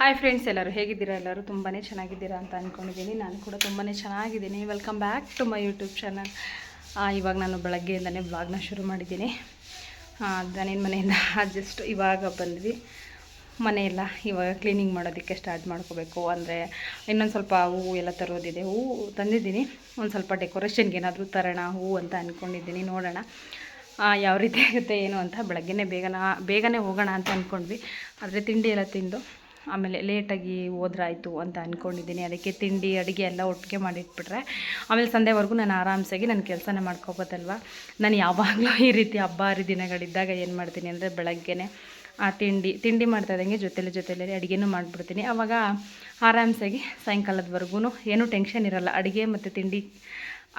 Hi friends ಎಲ್ಲರೂ, ಹೇಗಿದ್ದೀರಾ ಎಲ್ಲರೂ? ತುಂಬಾ ಚೆನ್ನಾಗಿದ್ದೀರಾ ಅಂತ ಅಂದ್ಕೊಂಡಿದ್ದೀನಿ ನಾನು ಕೂಡ ತುಂಬಾ ಚೆನ್ನಾಗಿದ್ದೀನಿ. Welcome back to my YouTube channel ಇವಾಗ ನಾನು ಬೆಳಗ್ಗೆಯಿಂದನೇ ಬ್ಲಾಗ್ನ ಶುರು ಮಾಡಿದ್ದೀನಿ. ನಾನೇನು ಮನೆಯಿಂದ ಜಸ್ಟ್ ಇವಾಗ ಬಂದ್ವಿ. ಮನೆಯೆಲ್ಲ ಇವಾಗ ಕ್ಲೀನಿಂಗ್ ಮಾಡೋದಕ್ಕೆ ಸ್ಟಾರ್ಟ್ ಮಾಡ್ಕೋಬೇಕು. ಅಂದರೆ ಇನ್ನೊಂದು ಸ್ವಲ್ಪ ಹೂವು ಎಲ್ಲ ತರೋದಿದೆ. ಹೂವು ತಂದಿದ್ದೀನಿ. ಒಂದು ಸ್ವಲ್ಪ ಡೆಕೋರೇಷನ್ಗೆ ಏನಾದರೂ ತರೋಣ, ಹೂವು ಅಂತ ಅಂದ್ಕೊಂಡಿದ್ದೀನಿ ನೋಡೋಣ ಯಾವ ರೀತಿ ಆಗುತ್ತೆ, ಏನು ಅಂತ. ಬೆಳಗ್ಗೆನೇ ಬೇಗನ, ಬೇಗನೆ ಹೋಗೋಣ ಅಂತ ಅಂದ್ಕೊಂಡ್ವಿ ಆದರೆ ತಿಂಡಿ ಎಲ್ಲ ತಿಂದು ಆಮೇಲೆ ಲೇಟಾಗಿ ಹೋದ್ರಾಯ್ತು ಅಂತ ಅಂದ್ಕೊಂಡಿದ್ದೀನಿ ಅದಕ್ಕೆ ತಿಂಡಿ, ಅಡುಗೆ ಎಲ್ಲ ಒಟ್ಟಿಗೆ ಮಾಡಿಟ್ಬಿಟ್ರೆ ಆಮೇಲೆ ಸಂಜೆವರೆಗೂ ನಾನು ಆರಾಮ್ಸಾಗಿ ನನ್ನ ಕೆಲಸನೇ ಮಾಡ್ಕೋಬೋದಲ್ವ? ನಾನು ಯಾವಾಗಲೂ ಈ ರೀತಿ ಹಬ್ಬ ಹರಿದಿನಗಳಿದ್ದಾಗ ಏನು ಮಾಡ್ತೀನಿ ಅಂದರೆ ಬೆಳಗ್ಗೆನೆ ಆ ತಿಂಡಿ ತಿಂಡಿ ಮಾಡ್ತಾ ಇದ್ದಂಗೆ ಜೊತೆಲಿ ಜೊತೆಲಿ ಅಡುಗೆನೂ ಮಾಡಿಬಿಡ್ತೀನಿ. ಆವಾಗ ಆರಾಮ್ಸಾಗಿ ಸಾಯಂಕಾಲದವರೆಗೂ ಏನೂ ಟೆನ್ಷನ್ ಇರಲ್ಲ. ಅಡುಗೆ ಮತ್ತು ತಿಂಡಿ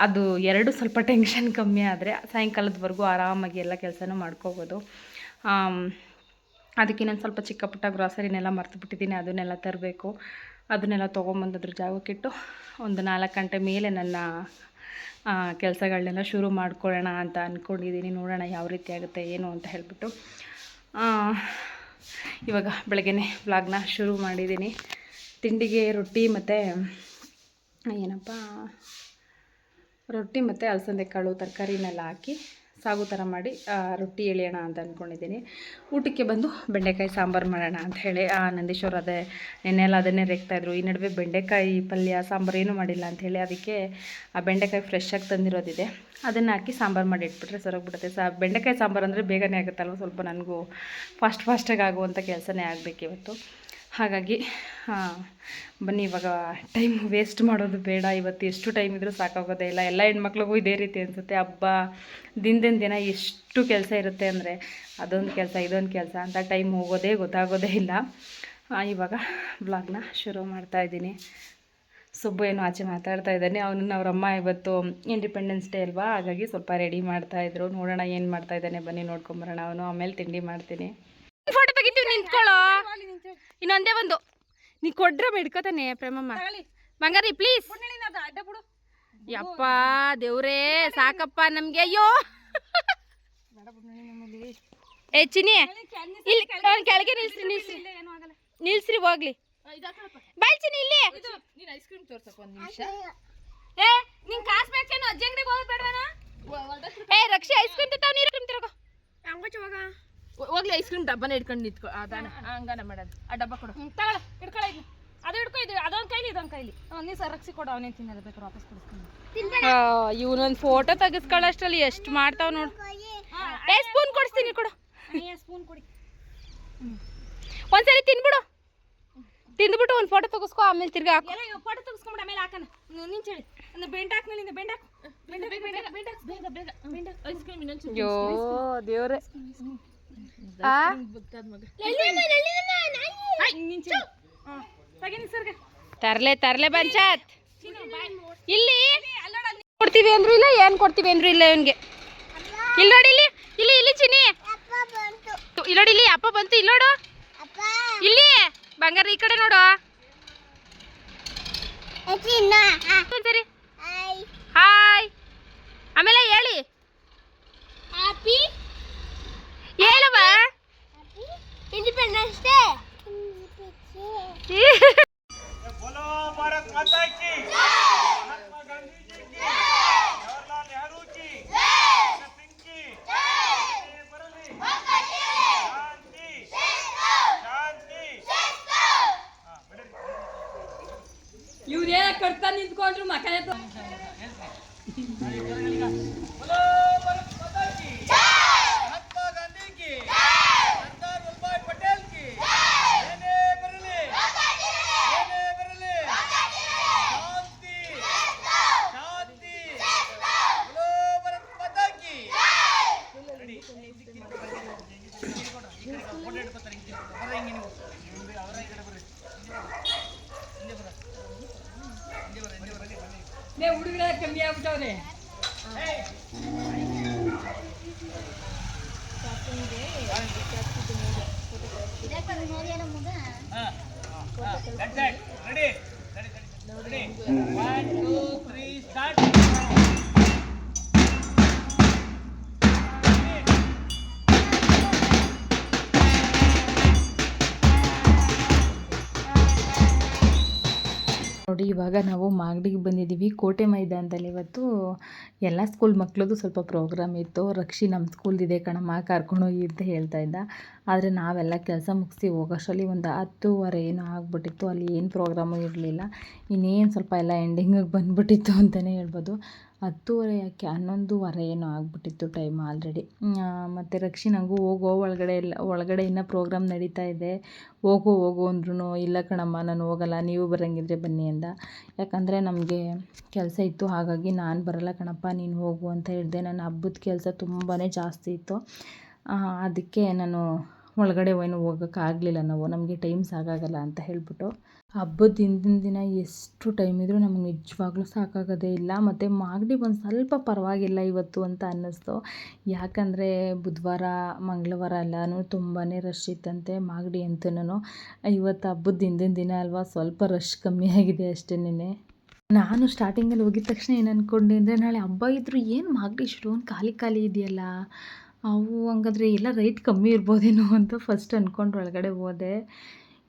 ಅದು ಎರಡು ಸ್ವಲ್ಪ ಟೆನ್ಷನ್ ಕಮ್ಮಿ ಆದರೆ ಸಾಯಂಕಾಲದವರೆಗೂ ಆರಾಮಾಗಿ ಎಲ್ಲ ಕೆಲಸನೂ ಮಾಡ್ಕೋಬೋದು. ಅದಕ್ಕೆ ನಾನು ಸ್ವಲ್ಪ ಚಿಕ್ಕ ಪುಟ್ಟ ಗ್ರಾಸರಿನೆಲ್ಲ ಮರ್ತು ಬಿಟ್ಟಿದ್ದೀನಿ ಅದನ್ನೆಲ್ಲ ತರಬೇಕು. ಅದನ್ನೆಲ್ಲ ತೊಗೊಂಬಂದು ಅದ್ರ ಜಾಗಕ್ಕಿಟ್ಟು ಒಂದು ನಾಲ್ಕು ಗಂಟೆ ಮೇಲೆ ನನ್ನ ಕೆಲಸಗಳನ್ನೆಲ್ಲ ಶುರು ಮಾಡ್ಕೊಳ್ಳೋಣ ಅಂತ ಅಂದ್ಕೊಂಡಿದ್ದೀನಿ ನೋಡೋಣ ಯಾವ ರೀತಿ ಆಗುತ್ತೆ, ಏನು ಅಂತ ಹೇಳಿಬಿಟ್ಟು. ಇವಾಗ ಬೆಳಗ್ಗೆನೆ ವ್ಲಾಗ್ನ ಶುರು ಮಾಡಿದ್ದೀನಿ. ತಿಂಡಿಗೆ ರೊಟ್ಟಿ ಮತ್ತು, ಏನಪ್ಪ, ರೊಟ್ಟಿ ಮತ್ತು ಅಲಸಂದೆ ಕಾಳು ತರಕಾರಿನೆಲ್ಲ ಹಾಕಿ ಸಾಗು ಥರ ಮಾಡಿ ರೊಟ್ಟಿ ಎಳೆಯೋಣ ಅಂತ ಅಂದ್ಕೊಂಡಿದ್ದೀನಿ ಊಟಕ್ಕೆ ಬಂದು ಬೆಂಡೆಕಾಯಿ ಸಾಂಬಾರು ಮಾಡೋಣ ಅಂತ ಹೇಳಿ, ಆ, ನಂದೀಶ್ವರ್ ಅದೇ ನೆನ್ನೆಲ್ಲ ಅದನ್ನೇ ರೇಗ್ತಾಯಿದ್ರು ಈ ನಡುವೆ ಬೆಂಡೆಕಾಯಿ ಪಲ್ಯ, ಸಾಂಬಾರು ಏನೂ ಮಾಡಿಲ್ಲ ಅಂಥೇಳಿ ಅದಕ್ಕೆ ಆ ಬೆಂಡೆಕಾಯಿ ಫ್ರೆಶ್ ಆಗಿ ತಂದಿರೋದಿದೆ. ಅದನ್ನು ಹಾಕಿ ಸಾಂಬಾರು ಮಾಡಿ ಇಟ್ಬಿಟ್ರೆ ಸರೋಗ್ಬಿಡುತ್ತೆ ಸಾ, ಬೆಂಡೆಕಾಯಿ ಸಾಂಬಾರು ಅಂದರೆ ಬೇಗನೆ ಆಗುತ್ತಲ್ವ? ಸ್ವಲ್ಪ ನನಗೂ ಫಾಸ್ಟ್ ಫಾಸ್ಟಾಗಿ ಆಗುವಂಥ ಕೆಲಸನೇ ಆಗಬೇಕು ಇವತ್ತು. ಹಾಗಾಗಿ ಬನ್ನಿ, ಇವಾಗ ಟೈಮ್ ವೇಸ್ಟ್ ಮಾಡೋದು ಬೇಡ. ಇವತ್ತು ಎಷ್ಟು ಟೈಮ್ ಇದ್ರೂ ಸಾಕಾಗೋದೇ ಇಲ್ಲ. ಎಲ್ಲ ಹೆಣ್ಮಕ್ಳಿಗೂ ಇದೇ ರೀತಿ ಅನಿಸುತ್ತೆ. ಹಬ್ಬ, ದಿನದಿಂದ ದಿನ ಎಷ್ಟು ಕೆಲಸ ಇರುತ್ತೆ ಅಂದರೆ, ಅದೊಂದು ಕೆಲಸ, ಇದೊಂದು ಕೆಲಸ ಅಂತ ಟೈಮ್ ಹೋಗೋದೇ ಗೊತ್ತಾಗೋದೇ ಇಲ್ಲ. ಇವಾಗ ಬ್ಲಾಗ್ನ ಶುರು ಮಾಡ್ತಾ ಇದ್ದೀನಿ. ಸುಬ್ಬು ಏನೋ ಆಚೆ ಮಾತಾಡ್ತಾ ಇದ್ದಾನೆ. ಅವನನ್ನು ಅವರಮ್ಮ ಇವತ್ತು ಇಂಡಿಪೆಂಡೆನ್ಸ್ ಡೇ ಅಲ್ವಾ? ಹಾಗಾಗಿ ಸ್ವಲ್ಪ ರೆಡಿ ಮಾಡ್ತಾಯಿದ್ರು ನೋಡೋಣ ಏನು ಮಾಡ್ತಾ ಇದ್ದಾನೆ. ಬನ್ನಿ ನೋಡ್ಕೊಂಬರೋಣ ಅವನು. ಆಮೇಲೆ ತಿಂಡಿ ಮಾಡ್ತೀನಿ. ಫೋಟೋ ತೆಗಿತೀವಿ ನಿಂತ್ಕೊಳ್ಳೋ. ಇನ್ನೊಂದೇ ಒಂದು. ನೀ ಕೊಡ್ರ ಬಿಡ್ಕೋತಾನೆ ಪ್ರೇಮಮ್ಮ. ಬಂಗಾರಿ ಪ್ಲೀಸ್ ಯಪ್ಪ ದೇವ್ರೇ ಸಾಕಪ್ಪ ನಮ್ಗೆ ಅಯ್ಯೋ. ಏ ಚಿನಿ ಇಲ್ಲಿ ಕೆಳಗೆ ನಿಲ್ಸಿ ನಿಲ್ಸಿ ನಿಲ್ಸ್ರಿ ಹೋಗ್ಲಿ. ಬಾಯ್ ಚಿನಿ ಇಲ್ಲಿ. ನೀನ್ ಐಸ್ ಕ್ರೀಮ್ ತೋರ್ಸಕ್ ಒಂದು ನಿಮಿಷ. ಏ ನಿನ್ ಕಾಸ್ ಬೇಕೇನು ಅಜ್ಜಂಗಡಿಗೆ ಹೋಗೋದ್ ಬೇಡವೇನ ಏ ರಕ್ಷಿ ಐಸ್ ಕ್ರೀಮ್ ತಿಂತಾವ ನೀರು ಕ್ರೀಮ್ ತಿರ್ಗೋ. ಹೋಗ್ಲಿ ಐಸ್ ಕ್ರೀಮ್ ಡಬ್ಬನ ಇಟ್ಕೊಂಡು ನಿಂತ್ಕೊ ಅದಾನ ಹಂಗಾನ ಮಾಡೋದು. ಆ ಡಬ್ಬ ಕೊಡು. ತಗೊಳ ಹಿಡ್ಕೊಳ ಇದು ಅದು ಹಿಡ್ಕೊ ಇದು ಅದೊಂದು ಕೈಲಿ ಇದೊಂದು ಕೈಲಿ. ನೀ ಸರಕ್ಸಿ ಕೊಡು ಅವನೇ ತಿನ್ನೋದು ಬೇಕಾದ್ರೆ ವಾಪಸ್ ಕೊಡಿಸ್ತೀನಿ. ಇವನೊಂದು ಫೋಟೋ ತೆಗಿಸ್ಕೊಳ್ಳೋಷ್ಟ್ರಲ್ಲಿ ಎಷ್ಟು ಮಾಡ್ತಾವ ನೋಡು. ಏ ಸ್ಪೂನ್ ಕೊಡಿಸ್ತೀನಿ ಕೊಡು. ಸ್ಪೂನ್ ಕೊಡಿ. ಒಂದ್ಸರಿ ತಿನ್ಬಿಡು. ತಿಂದ್ಬಿಟ್ಟು ಒಂದು ಫೋಟೋ ತೆಗಿಸ್ಕೊ ಆಮೇಲೆ ತಿರ್ಗಿ ಹಾಕು. ಫೋಟೋ ತೆಗಿಸ್ಕೊಂಬಿಡ ಆಮೇಲೆ ಹಾಕನ ನಿಂಚ ಹೇಳಿ. ಅಂದ್ರೆ ಬೆಂಡ್ ಹಾಕ್. ಮೇಲಿಂದ ಬೆಂಡ್ ಹಾಕು ಬೆಂಡ್ ಹಾಕ್ ಬೆಂಡ್ ಹಾಕ್ ಬೆಂಡ್ ಹಾಕ್ ಬೇಗ ಬೇಗ ಬೆಂಡ್ ಐಸ್ ಕ್ರೀಮ್ ಇನ್ನೊಂದು ಅಯ್ಯೋ ದೇವ್ರೆ ತರ್ಲೆ ತರ್ಲೆ ಪಂಚಾಯತ್ ಇಲ್ಲಿ? ಕೊಡ್ತೀವಿ ಅಂದ್ರು ಇಲ್ಲ ಏನ್ ಕೊಡ್ತೀವಿ ಅಂದ್ರು ಇಲ್ಲ ಇವನ್ಗೆ. ಇಲ್ಲಿ ನೋಡಿ ಇಲ್ಲಿ ಇಲ್ಲಿ ಇಲ್ಲಿ ಚಿನಿ. ಇಲ್ಲಿ ನೋಡಿ ಇಲ್ಲಿ ಅಪ್ಪ ಬಂತು ಇಲ್ಲಿ ನೋಡು ಇಲ್ಲಿ ಬಂಗಾರ ಈ ಕಡೆ ನೋಡು. ಸರಿ ಹಾಯ್. ಆಮೇಲೆ ಹೇಳಿ. ಹೇಳುವ? ಇಂಡಿಪೆಂಡೆನ್ಸ್ ಡೇ બોલો ભારત માતા કી. જય! મહાત્મા ગાંધીજી કી. જય જવાહરલાલ નહેરુ કી. જય! ભગત કી. જય! મુરલી ભગત કી. શાંતિ. શિસ્તો શાંતિ. શિસ્તો ಇವ್ರು ಏನ ಕಟ್ತಾನೆ ನಿಂತ್ಕೊಂಡ್ರು ಮಕ್ಕಳೇ ತೋ ಇವಾಗ ನಾವು ಮಾಗಡಿಗೆ ಬಂದಿದ್ದೀವಿ. ಕೋಟೆ ಮೈದಾನದಲ್ಲಿ ಇವತ್ತು ಎಲ್ಲ ಸ್ಕೂಲ್ ಮಕ್ಳದ್ದು ಸ್ವಲ್ಪ ಪ್ರೋಗ್ರಾಮ್ ಇತ್ತು. ರಕ್ಷಿ ನಮ್ಮ ಸ್ಕೂಲ್ದಿದೆ ಕಣಮ್ಮ ಕರ್ಕೊಂಡೋಗಿ ಅಂತ ಹೇಳ್ತಾ ಇದ್ದ. ಆದರೆ ನಾವೆಲ್ಲ ಕೆಲಸ ಮುಗಿಸಿ ಹೋಗೋಷ್ಟರಲ್ಲಿ ಒಂದು ಹತ್ತುವರೆ ಏನೋ ಆಗ್ಬಿಟ್ಟಿತ್ತು. ಅಲ್ಲಿ ಏನು ಪ್ರೋಗ್ರಾಮು ಇರಲಿಲ್ಲ. ಇನ್ನೇನು ಸ್ವಲ್ಪ ಎಲ್ಲ ಎಂಡಿಂಗಿಗೆ ಬಂದುಬಿಟ್ಟಿತ್ತು ಅಂತಲೇ ಹೇಳ್ಬೋದು. ಹತ್ತೂವರೆ ಯಾಕೆ ಹನ್ನೊಂದುವರೆ ಏನೋ ಆಗಿಬಿಟ್ಟಿತ್ತು ಟೈಮ್ ಆಲ್ರೆಡಿ ಮತ್ತು ರಕ್ಷಿ ನನಗೂ ಹೋಗೋ ಒಳಗಡೆ ಎಲ್ಲ, ಒಳಗಡೆ ಇನ್ನೂ ಪ್ರೋಗ್ರಾಮ್ ನಡೀತಾ ಇದೆ. ಹೋಗು ಹೋಗು ಅಂದ್ರೂ ಇಲ್ಲ ಕಣಮ್ಮ, ನಾನು ಹೋಗಲ್ಲ, ನೀವು ಬರೋಂಗಿದ್ರೆ ಬನ್ನಿ ಅಂದ. ಯಾಕಂದರೆ ನಮಗೆ ಕೆಲಸ ಇತ್ತು, ಹಾಗಾಗಿ ನಾನು ಬರಲ್ಲ ಕಣಪ್ಪ, ನೀನು ಹೋಗು ಅಂತ ಹೇಳಿದೆ. ನನ್ನ ಹಬ್ಬದ ಕೆಲಸ ತುಂಬಾ ಜಾಸ್ತಿ ಇತ್ತು. ಅದಕ್ಕೆ ನಾನು ಒಳಗಡೆ ಏನು ಹೋಗೋಕ್ಕಾಗಲಿಲ್ಲ ನಾವು, ನಮಗೆ ಟೈಮ್ ಸಾಕಾಗಲ್ಲ ಅಂತ ಹೇಳ್ಬಿಟ್ಟು ಹಬ್ಬದ ಹಿಂದಿನ ದಿನ ಎಷ್ಟು ಟೈಮ್ ಇದ್ದರೂ ನಮಗೆ ನಿಜವಾಗ್ಲೂ ಸಾಕಾಗೋದೇ ಇಲ್ಲ. ಮತ್ತು ಮಾಗಡಿ ಒಂದು ಸ್ವಲ್ಪ ಪರವಾಗಿಲ್ಲ ಇವತ್ತು ಅಂತ ಅನ್ನಿಸ್ತು. ಯಾಕಂದರೆ ಬುಧವಾರ, ಮಂಗಳವಾರ ಎಲ್ಲನೂ ತುಂಬಾ ರಶ್ ಇತ್ತಂತೆ ಮಾಗಡಿ ಅಂತನೂ ಇವತ್ತು ಹಬ್ಬದ ಹಿಂದಿನ ದಿನ ಅಲ್ವಾ, ಸ್ವಲ್ಪ ರಶ್ ಕಮ್ಮಿ ಆಗಿದೆ ಅಷ್ಟೇನೆ ನಾನು ಸ್ಟಾರ್ಟಿಂಗಲ್ಲಿ ಹೋಗಿದ ತಕ್ಷಣ ಏನು ಅಂದ್ಕೊಂಡೆ ಅಂದರೆ ನಾಳೆ ಹಬ್ಬ ಇದ್ದರೂ ಏನು ಮಾಗಡಿ ಇಷ್ಟೊಂದು ಖಾಲಿ ಖಾಲಿ ಇದೆಯಲ್ಲ? ಅವು ಹಂಗಾದ್ರೆ ಎಲ್ಲ ರೈಟ್ ಕಮ್ಮಿ ಇರ್ಬೋದೇನೋ ಅಂತ ಫಸ್ಟ್ ಅಂದ್ಕೊಂಡು ಒಳಗಡೆ ಹೋದೆ.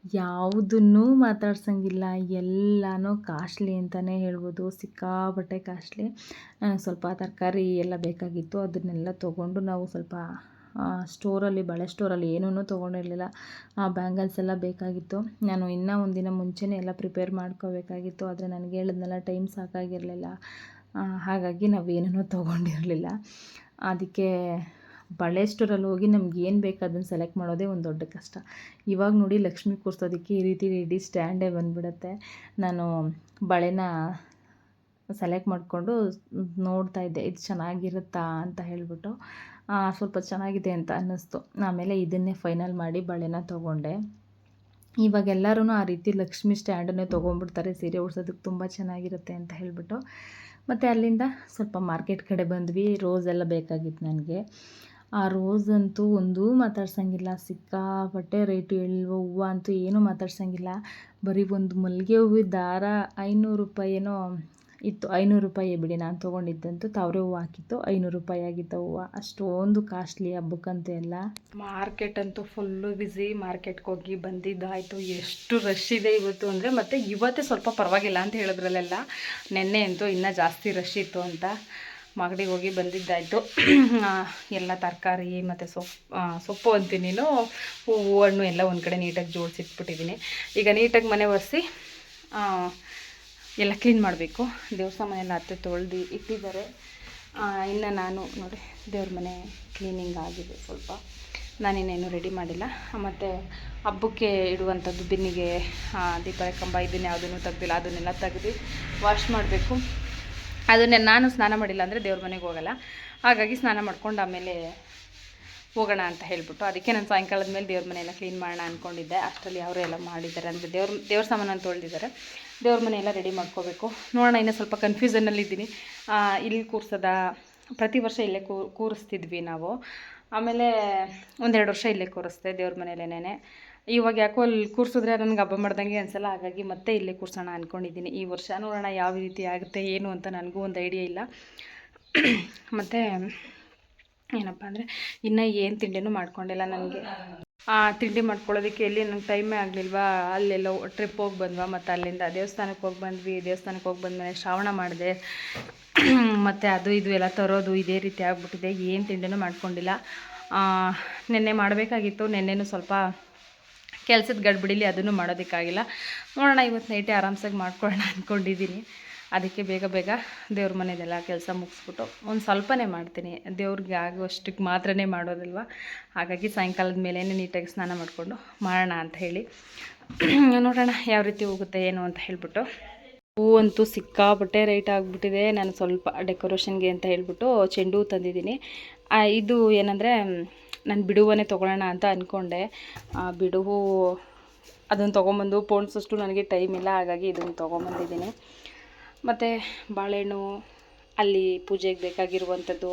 ಯಾವುದನ್ನೂ ಮಾತಾಡ್ಸಂಗಿಲ್ಲ, ಎಲ್ಲನೂ ಕಾಸ್ಟ್ಲಿ ಅಂತಲೇ ಹೇಳ್ಬೋದು, ಸಿಕ್ಕಾಪಟ್ಟೆ ಕಾಸ್ಟ್ಲಿ. ಸ್ವಲ್ಪ ತರಕಾರಿ ಎಲ್ಲ ಬೇಕಾಗಿತ್ತು, ಅದನ್ನೆಲ್ಲ ತೊಗೊಂಡು ನಾವು ಸ್ವಲ್ಪ ಸ್ಟೋರಲ್ಲಿ ಬಳೆ ಸ್ಟೋರಲ್ಲಿ ಏನೂ ತೊಗೊಂಡಿರಲಿಲ್ಲ. ಬ್ಯಾಂಗಲ್ಸ್ ಎಲ್ಲ ಬೇಕಾಗಿತ್ತು. ನಾನು ಇನ್ನೂ ಒಂದಿನ ಮುಂಚೆನೇ ಎಲ್ಲ ಪ್ರಿಪೇರ್ ಮಾಡ್ಕೋಬೇಕಾಗಿತ್ತು, ಆದರೆ ನನಗೆ ಹೇಳಿದ್ನೆಲ್ಲ ಟೈಮ್ ಸಾಕಾಗಿರಲಿಲ್ಲ. ಹಾಗಾಗಿ ನಾವು ಏನೂ ತೊಗೊಂಡಿರಲಿಲ್ಲ. ಅದಕ್ಕೆ ಬಳೆ ಸ್ಟೋರಲ್ಲಿ ಹೋಗಿ ನಮ್ಗೆ ಏನು ಬೇಕು ಅದನ್ನು ಸೆಲೆಕ್ಟ್ ಮಾಡೋದೇ ಒಂದು ದೊಡ್ಡ ಕಷ್ಟ. ಇವಾಗ ನೋಡಿ ಲಕ್ಷ್ಮಿ ಕೂರಿಸೋದಕ್ಕೆ ಈ ರೀತಿ ಇಡೀ ಸ್ಟ್ಯಾಂಡೇ ಬಂದುಬಿಡತ್ತೆ. ನಾನು ಬಳೆನ ಸೆಲೆಕ್ಟ್ ಮಾಡಿಕೊಂಡು ನೋಡ್ತಾ ಇದ್ದೆ. ಇದು ಚೆನ್ನಾಗಿರುತ್ತಾ ಅಂತ ಹೇಳಿಬಿಟ್ಟು. ಸ್ವಲ್ಪ ಚೆನ್ನಾಗಿದೆ ಅಂತ ಅನ್ನಿಸ್ತು. ಆಮೇಲೆ ಇದನ್ನೇ ಫೈನಲ್ ಮಾಡಿ ಬಳೆನ ತೊಗೊಂಡೆ. ಇವಾಗ ಎಲ್ಲರೂ ಆ ರೀತಿ ಲಕ್ಷ್ಮಿ ಸ್ಟ್ಯಾಂಡನ್ನೇ ತೊಗೊಂಡ್ಬಿಡ್ತಾರೆ. ಸೀರೆ ಉಡ್ಸೋದಕ್ಕೆ ತುಂಬ ಚೆನ್ನಾಗಿರುತ್ತೆ ಅಂತ ಹೇಳಿಬಿಟ್ಟು. ಮತ್ತು ಅಲ್ಲಿಂದ ಸ್ವಲ್ಪ ಮಾರ್ಕೆಟ್ ಕಡೆ ಬಂದ್ವಿ. ರೋಸ್ ಎಲ್ಲ ಬೇಕಾಗಿತ್ತು ನನಗೆ. ಆ ರೋಸ್ ಅಂತೂ ಒಂದೂ ಮಾತಾಡ್ಸಂಗಿಲ್ಲ. ಸಿಕ್ಕಾಪಟ್ಟೆ ರೇಟು ಎಳ್ಳುವ ಹೂವು ಅಂತೂ ಏನೂ ಮಾತಾಡ್ಸಂಗಿಲ್ಲ. ಬರೀ ಒಂದು ಮಲ್ಲಿಗೆ ಹೂವಿನ ದಾರ ಐನೂರು ರೂಪಾಯಿ ಏನೋ ಇತ್ತು. ಐನೂರು ರೂಪಾಯಿ ಬಿಡಿ, ನಾನು ತೊಗೊಂಡಿದ್ದಂತೂ ತಾವರೆ ಹೂವು ಹಾಕಿತ್ತು. ಐನೂರು ರೂಪಾಯಿ ಆಗಿತ್ತು ಹೂವು. ಅಷ್ಟೊಂದು ಕಾಸ್ಟ್ಲಿ ಹಬ್ಬಕ್ಕಂತೂ ಎಲ್ಲ. ಮಾರ್ಕೆಟ್ ಅಂತೂ ಫುಲ್ಲು ಬ್ಯುಸಿ ಮಾರ್ಕೆಟ್ಗೆ ಹೋಗಿ ಬಂದಿದ್ದಾಯಿತು. ಎಷ್ಟು ರಶ್ ಇದೆ ಇವತ್ತು ಅಂದರೆ ಮತ್ತು ಇವತ್ತೇ ಸ್ವಲ್ಪ ಪರವಾಗಿಲ್ಲ ಅಂತ ಹೇಳಿದ್ರಲ್ಲೆಲ್ಲ. ನೆನ್ನೆ ಅಂತೂ ಇನ್ನೂ ಜಾಸ್ತಿ ರಶ್ ಇತ್ತು ಅಂತ. ಮಾಗಡಿಗೆ ಹೋಗಿ ಬಂದಿದ್ದಾಯಿತು. ಎಲ್ಲ ತರಕಾರಿ ಮತ್ತು ಸೊಪ್ಪು ಸೊಪ್ಪು ಅಂತೀನಿ ಹೂವು, ಹಣ್ಣು ಎಲ್ಲ ಒಂದು ಕಡೆ ನೀಟಾಗಿ ಜೋಡಿಸಿಟ್ಬಿಟ್ಟಿದ್ದೀನಿ ಈಗ ನೀಟಾಗಿ ಮನೆ ಒರೆಸಿ ಎಲ್ಲ ಕ್ಲೀನ್ ಮಾಡಬೇಕು. ದೇವಸ್ಥಾನ ಮನೆಯೆಲ್ಲ ಹತ್ತಿ ತೊಳೆದು ಇಟ್ಟಿದ್ದಾರೆ. ಇನ್ನು ನಾನು ನೋಡಿ ದೇವ್ರ ಮನೆ ಕ್ಲೀನಿಂಗ್ ಆಗಿದೆ ಸ್ವಲ್ಪ. ನಾನಿನ್ನೇನು ರೆಡಿ ಮಾಡಿಲ್ಲ. ಮತ್ತು ಹಬ್ಬಕ್ಕೆ ಇಡುವಂಥದ್ದು ಬಿನ್ನಿಗೆ ದೀಪಾವಳಿ ಕಂಬ, ಇದನ್ನು ಯಾವುದನ್ನು ತೆಗ್ದಿಲ್ಲ. ಅದನ್ನೆಲ್ಲ ತೆಗ್ದು ವಾಶ್ ಮಾಡಬೇಕು. ಅದನ್ನೇ ನಾನು ಸ್ನಾನ ಮಾಡಿಲ್ಲ ಅಂದರೆ ದೇವ್ರ ಮನೆಗೆ ಹೋಗಲ್ಲ. ಹಾಗಾಗಿ ಸ್ನಾನ ಮಾಡ್ಕೊಂಡು ಆಮೇಲೆ ಹೋಗೋಣ ಅಂತ ಹೇಳಿಬಿಟ್ಟು ಅದಕ್ಕೆ ನಾನು ಸಾಯಂಕಾಲದ ಮೇಲೆ ದೇವ್ರ ಮನೆಯೆಲ್ಲ ಕ್ಲೀನ್ ಮಾಡೋಣ ಅಂದ್ಕೊಂಡಿದ್ದೆ ಅಷ್ಟರಲ್ಲಿ ಅವರು ಎಲ್ಲ ಮಾಡಿದ್ದಾರೆ. ಅಂದರೆ ದೇವ್ರ ದೇವ್ರ ಸಾಮಾನು ತೊಳೆದಿದ್ದಾರೆ. ದೇವ್ರ ಮನೆಯೆಲ್ಲ ರೆಡಿ ಮಾಡ್ಕೋಬೇಕು. ನೋಡೋಣ ಇನ್ನೂ ಸ್ವಲ್ಪ ಕನ್ಫ್ಯೂಸನ್ನಲ್ಲಿದ್ದೀನಿ ಇಲ್ಲಿ ಕೂರ್ಸೋದ, ಪ್ರತಿ ವರ್ಷ ಇಲ್ಲೇ ಕೂರಿಸ್ತಿದ್ವಿ ನಾವು. ಆಮೇಲೆ ಒಂದೆರಡು ವರ್ಷ ಇಲ್ಲೇ ಕೂರಿಸ್ದೆ ದೇವ್ರ ಮನೇಲೇನೆ ಇವಾಗ ಯಾಕೋ ಅಲ್ಲಿ ಕೂರಿಸಿದ್ರೆ ನನಗೆ ಹಬ್ಬ ಮಾಡ್ದಂಗೆ ಅನ್ಸಲ್ಲ, ಹಾಗಾಗಿ ಮತ್ತೆ ಇಲ್ಲೇ ಕೂರ್ಸೋಣ ಅಂದ್ಕೊಂಡಿದ್ದೀನಿ ಈ ವರ್ಷ ನೋಡೋಣ ಯಾವ ರೀತಿ ಆಗುತ್ತೆ, ಏನು ಅಂತ ನನಗೂ ಒಂದು ಐಡಿಯಾ ಇಲ್ಲ. ಮತ್ತು ಏನಪ್ಪ ಅಂದರೆ, ಇನ್ನೂ ಏನು ತಿಂಡಿನೂ ಮಾಡ್ಕೊಂಡಿಲ್ಲ ನನಗೆ. ತಿಂಡಿ ಮಾಡ್ಕೊಳ್ಳೋದಕ್ಕೆ ಎಲ್ಲಿ ನಂಗೆ ಟೈಮೇ ಆಗಲಿಲ್ವಾ? ಅಲ್ಲೆಲ್ಲ ಟ್ರಿಪ್ ಹೋಗಿ ಬಂದ್ವಾ? ಮತ್ತು ಅಲ್ಲಿಂದ ದೇವಸ್ಥಾನಕ್ಕೆ ಹೋಗಿ ಬಂದ್ವಿ ದೇವಸ್ಥಾನಕ್ಕೆ ಹೋಗಿ ಬಂದಮೇಲೆ ಶ್ರಾವಣ ಮಾಡಿದೆ. ಮತ್ತು ಅದು ಇದು ಎಲ್ಲ ತರೋದು ಇದೇ ರೀತಿ ಆಗಿಬಿಟ್ಟಿದೆ, ಏನು ತಿಂಡಿನೂ ಮಾಡ್ಕೊಂಡಿಲ್ಲ. ನಿನ್ನೆ ಮಾಡಬೇಕಾಗಿತ್ತು, ನಿನ್ನೆನೂ ಸ್ವಲ್ಪ ಕೆಲಸದ ಗಡ್ಬಿಡಿಲಿ ಅದನ್ನು ಮಾಡೋದಕ್ಕಾಗಿಲ್ಲ. ನೋಡೋಣ ಇವತ್ತು ನೈಟೇ ಆರಾಮ್ಸಾಗಿ ಮಾಡ್ಕೊಳ್ಳೋಣ ಅಂದ್ಕೊಂಡಿದ್ದೀನಿ ಅದಕ್ಕೆ ಬೇಗ ಬೇಗ ದೇವ್ರ ಮನೆಯದೆಲ್ಲ ಕೆಲಸ ಮುಗಿಸ್ಬಿಟ್ಟು ಒಂದು ಸ್ವಲ್ಪನೇ ಮಾಡ್ತೀನಿ. ದೇವ್ರಿಗೆ ಆಗುವಷ್ಟಕ್ಕೆ ಮಾತ್ರನೇ ಮಾಡೋದಲ್ವ? ಹಾಗಾಗಿ ಸಾಯಂಕಾಲದ ಮೇಲೇ ನೀಟಾಗಿ ಸ್ನಾನ ಮಾಡಿಕೊಂಡು ಮಾಡೋಣ ಅಂತ ಹೇಳಿ. ನೋಡೋಣ ಯಾವ ರೀತಿ ಹೋಗುತ್ತೆ, ಏನು ಅಂತ ಹೇಳಿಬಿಟ್ಟು. ಹೂವಂತೂ ಸಿಕ್ಕಾಪಟ್ಟೆ ರೇಟ್ ಆಗಿಬಿಟ್ಟಿದೆ. ನಾನು ಸ್ವಲ್ಪ ಡೆಕೋರೇಷನ್ಗೆ ಅಂತ ಹೇಳಿಬಿಟ್ಟು ಚೆಂಡು ಹೂ ತಂದಿದ್ದೀನಿ. ಇದು ಏನಂದರೆ ನಾನು ಬಿಡುವನೇ ತೊಗೊಳ್ಳೋಣ ಅಂತ ಅಂದ್ಕೊಂಡೆ ಬಿಡುವು ಅದನ್ನು ತೊಗೊಂಬಂದು ಪೋಣಿಸೋಷ್ಟು ನನಗೆ ಟೈಮ್ ಇಲ್ಲ, ಹಾಗಾಗಿ ಇದನ್ನು ತೊಗೊಂಬಂದಿದ್ದೀನಿ. ಮತ್ತು ಬಾಳೆಹಣ್ಣು, ಅಲ್ಲಿ ಪೂಜೆಗೆ ಬೇಕಾಗಿರುವಂಥದ್ದು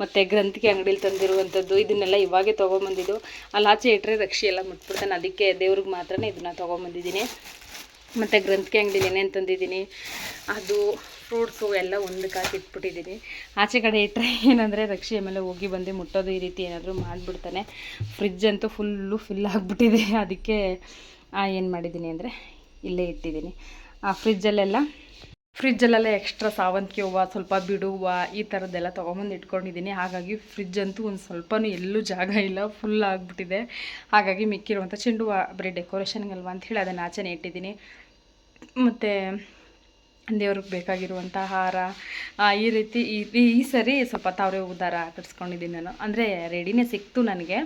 ಮತ್ತು ಗ್ರಂಥಿಗೆ ಅಂಗಡೀಲಿ ತಂದಿರುವಂಥದ್ದು ಇದನ್ನೆಲ್ಲ ಇವಾಗೇ ತೊಗೊಂಬಂದಿದ್ದು. ಅಲ್ಲಿ ಆಚೆ ಇಟ್ಟರೆ ರಕ್ಷಿ ಎಲ್ಲ ಮುಟ್ಬಿಡ್ತಾನೆ. ಅದಕ್ಕೆ ದೇವ್ರಿಗೆ ಮಾತ್ರ ಇದನ್ನು ತೊಗೊಂಬಂದಿದ್ದೀನಿ. ಮತ್ತು ಗ್ರಂಥಿಗೆ ಅಂಗಡಿಲಿ ಏನೇನು ತಂದಿದ್ದೀನಿ, ಅದು ಫ್ರೂಟ್ಸು ಎಲ್ಲ ಒಂದಕ್ಕೆ ಹಾಕಿ ಇಟ್ಬಿಟ್ಟಿದ್ದೀನಿ. ಆಚೆ ಕಡೆ ಇಟ್ಟರೆ ಏನಂದರೆ ರಕ್ಷಿ ಆಮೇಲೆ ಹೋಗಿ ಬಂದು ಮುಟ್ಟೋದು ಈ ರೀತಿ ಏನಾದರೂ ಮಾಡಿಬಿಡ್ತಾನೆ. ಫ್ರಿಜ್ ಅಂತೂ ಫುಲ್ಲು ಫಿಲ್ ಆಗಿಬಿಟ್ಟಿದೆ. ಅದಕ್ಕೆ ಏನು ಮಾಡಿದ್ದೀನಿ ಅಂದರೆ ಇಲ್ಲೇ ಇಟ್ಟಿದ್ದೀನಿ. ಆ ಫ್ರಿಜ್ಜಲ್ಲೆಲ್ಲ ಫ್ರಿಜ್ಜಲ್ಲೆಲ್ಲ ಎಕ್ಸ್ಟ್ರಾ ಸಾವಂತಿಗೆ ಹೂವು ಸ್ವಲ್ಪ ಬಿಡು ಹೂವು ಈ ಥರದ್ದೆಲ್ಲ ತೊಗೊಂಬಂದು ಇಟ್ಕೊಂಡಿದ್ದೀನಿ. ಹಾಗಾಗಿ ಫ್ರಿಜ್ ಅಂತೂ ಒಂದು ಸ್ವಲ್ಪನೂ ಎಲ್ಲೂ ಜಾಗ ಇಲ್ಲ. ಫುಲ್ ಆಗಿಬಿಟ್ಟಿದೆ. ಹಾಗಾಗಿ ಮಿಕ್ಕಿರುವಂಥ ಚೆಂಡು ಹೂವು ಬರೀ ಅಂತ ಅಂಥೇಳಿ ಅದನ್ನು ಆಚೆನೇ ಇಟ್ಟಿದ್ದೀನಿ. ಮತ್ತು ದೇವ್ರಿಗೆ ಬೇಕಾಗಿರುವಂಥ ಹಾರ ಈ ರೀತಿ ಈ ಈ ಸರಿ ಸ್ವಲ್ಪ ತಾವರೆ ಉದಾರ ದಾರ ಕಟ್ಸ್ಕೊಂಡಿದ್ದೀನಿ ನಾನು. ಅಂದರೆ ರೆಡಿನೇ ಸಿಕ್ತು ನನಗೆ.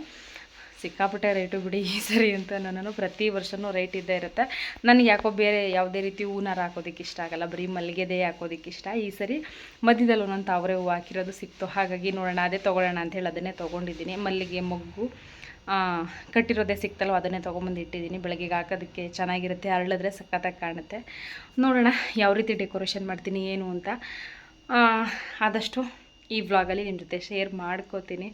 ಸಿಕ್ಕಾಪಟ್ಟೆ ರೇಟು ಬಿಡಿ ಈ ಸರಿ ಅಂತ ನಾನು ಪ್ರತಿ ವರ್ಷವೂ ರೇಟ್ ಇದ್ದೇ ಇರುತ್ತೆ. ನನಗೆ ಯಾಕೋ ಬೇರೆ ಯಾವುದೇ ರೀತಿ ಹೂನಾರ ಹಾಕೋದಕ್ಕೆ ಇಷ್ಟ ಆಗಲ್ಲ. ಬರೀ ಮಲ್ಲಿಗೆದೇ ಹಾಕೋದಕ್ಕೆ ಇಷ್ಟ. ಈ ಸರಿ ಮಧ್ಯದಲ್ಲಿ ಒಂದೊಂದು ತಾವರೆ ಹೂವು ಹಾಕಿರೋದು ಸಿಕ್ತು. ಹಾಗಾಗಿ ನೋಡೋಣ, ಅದೇ ತೊಗೊಳ್ಳೋಣ ಅಂಥೇಳಿ ಅದನ್ನೇ ತೊಗೊಂಡಿದ್ದೀನಿ. ಮಲ್ಲಿಗೆ, ಮೊಗ್ಗು ಕಟ್ಟಿರೋದೇ ಸಿಕ್ತಲ್ವ? ಅದನ್ನೇ ತೊಗೊಂಬಂದು ಇಟ್ಟಿದ್ದೀನಿ. ಬೆಳಗ್ಗೆ ಹಾಕೋದಕ್ಕೆ ಚೆನ್ನಾಗಿರುತ್ತೆ. ಅರಳಿದ್ರೆ ಸಖತ್ತಾಗಿ ಕಾಣುತ್ತೆ. ನೋಡೋಣ ಯಾವ ರೀತಿ ಡೆಕೋರೇಷನ್ ಮಾಡ್ತೀನಿ, ಏನು ಅಂತ. ಆದಷ್ಟು ಈ ವ್ಲಾಗಲ್ಲಿ ನಿಮ್ಮ ಜೊತೆ ಶೇರ್ ಮಾಡ್ಕೋತೀನಿ.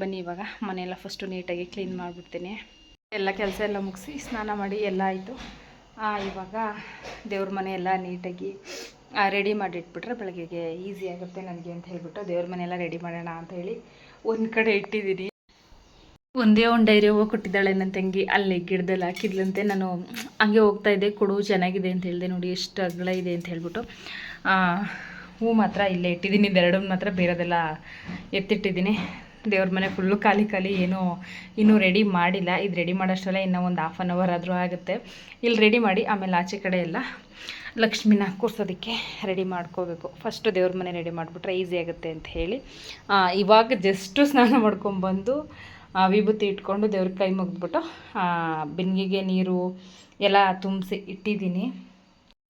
ಬನ್ನಿ ಇವಾಗ. ಮನೆಯೆಲ್ಲ ಫಸ್ಟು ನೀಟಾಗಿ ಕ್ಲೀನ್ ಮಾಡಿಬಿಡ್ತೀನಿ. ಎಲ್ಲ ಕೆಲಸ ಎಲ್ಲ ಮುಗಿಸಿ ಸ್ನಾನ ಮಾಡಿ ಎಲ್ಲ ಆಯಿತು. ಇವಾಗ ದೇವ್ರ ಮನೆ ಎಲ್ಲ ನೀಟಾಗಿ ರೆಡಿ ಮಾಡಿಟ್ಬಿಟ್ರೆ ಬೆಳಗ್ಗೆಗೆ ಈಸಿ ಆಗುತ್ತೆ ನನಗೆ ಅಂತ ಹೇಳಿಬಿಟ್ಟು ದೇವ್ರ ಮನೆ ಎಲ್ಲ ರೆಡಿ ಮಾಡೋಣ ಅಂತ ಹೇಳಿ ಒಂದು ಕಡೆ ಇಟ್ಟಿದ್ದೀನಿ. ಒಂದೇ ಒಂದು ಡೈರಿ ಹೋಗಿ ಕೊಟ್ಟಿದ್ದಾಳೆ ನನ್ನ ತಂಗಿ. ಅಲ್ಲಿ ಗಿಡದಲ್ಲಿ ಹಾಕಿದ್ಲಂತೆ. ನಾನು ಹಂಗೆ ಹೋಗ್ತಾ ಇದ್ದೆ. ಕೊಡು, ಚೆನ್ನಾಗಿದೆ ಅಂತ ಹೇಳಿದೆ. ನೋಡಿ, ಎಷ್ಟು ಅಗಲ ಇದೆ ಅಂತ ಹೇಳ್ಬಿಟ್ಟು. ಹೂ ಮಾತ್ರ ಇಲ್ಲೇ ಇಟ್ಟಿದ್ದೀನಿ. ಇದೆರಡು ಮಾತ್ರ ಬೇರೆದೆಲ್ಲ ಎತ್ತಿಟ್ಟಿದ್ದೀನಿ. ದೇವ್ರ ಮನೆ ಫುಲ್ಲು ಖಾಲಿ ಖಾಲಿ. ಏನೂ ಇನ್ನೂ ರೆಡಿ ಮಾಡಿಲ್ಲ. ಇದು ರೆಡಿ ಮಾಡೋಷ್ಟರಲ್ಲೇ ಇನ್ನೂ ಒಂದು ಹಾಫ್ ಆನ್ ಅವರ್ ಆದರೂ ಆಗುತ್ತೆ. ಇಲ್ಲಿ ರೆಡಿ ಮಾಡಿ, ಆಮೇಲೆ ಆಚೆ ಕಡೆ ಎಲ್ಲ ಲಕ್ಷ್ಮಿನ ಕೂರ್ಸೋದಕ್ಕೆ ರೆಡಿ ಮಾಡ್ಕೋಬೇಕು. ಫಸ್ಟು ದೇವ್ರ ಮನೆ ರೆಡಿ ಮಾಡಿಬಿಟ್ರೆ ಈಸಿ ಆಗುತ್ತೆ ಅಂತ ಹೇಳಿ. ಇವಾಗ ಜಸ್ಟು ಸ್ನಾನ ಮಾಡ್ಕೊಂಬಂದು ವಿಭೂತಿ ಇಟ್ಕೊಂಡು ದೇವ್ರಿಗೆ ಕೈ ಮುಗಿದ್ಬಿಟ್ಟು ಬಿಂದಿಗೆಗೆ ನೀರು ಎಲ್ಲ ತುಂಬಿಸಿ ಇಟ್ಟಿದ್ದೀನಿ.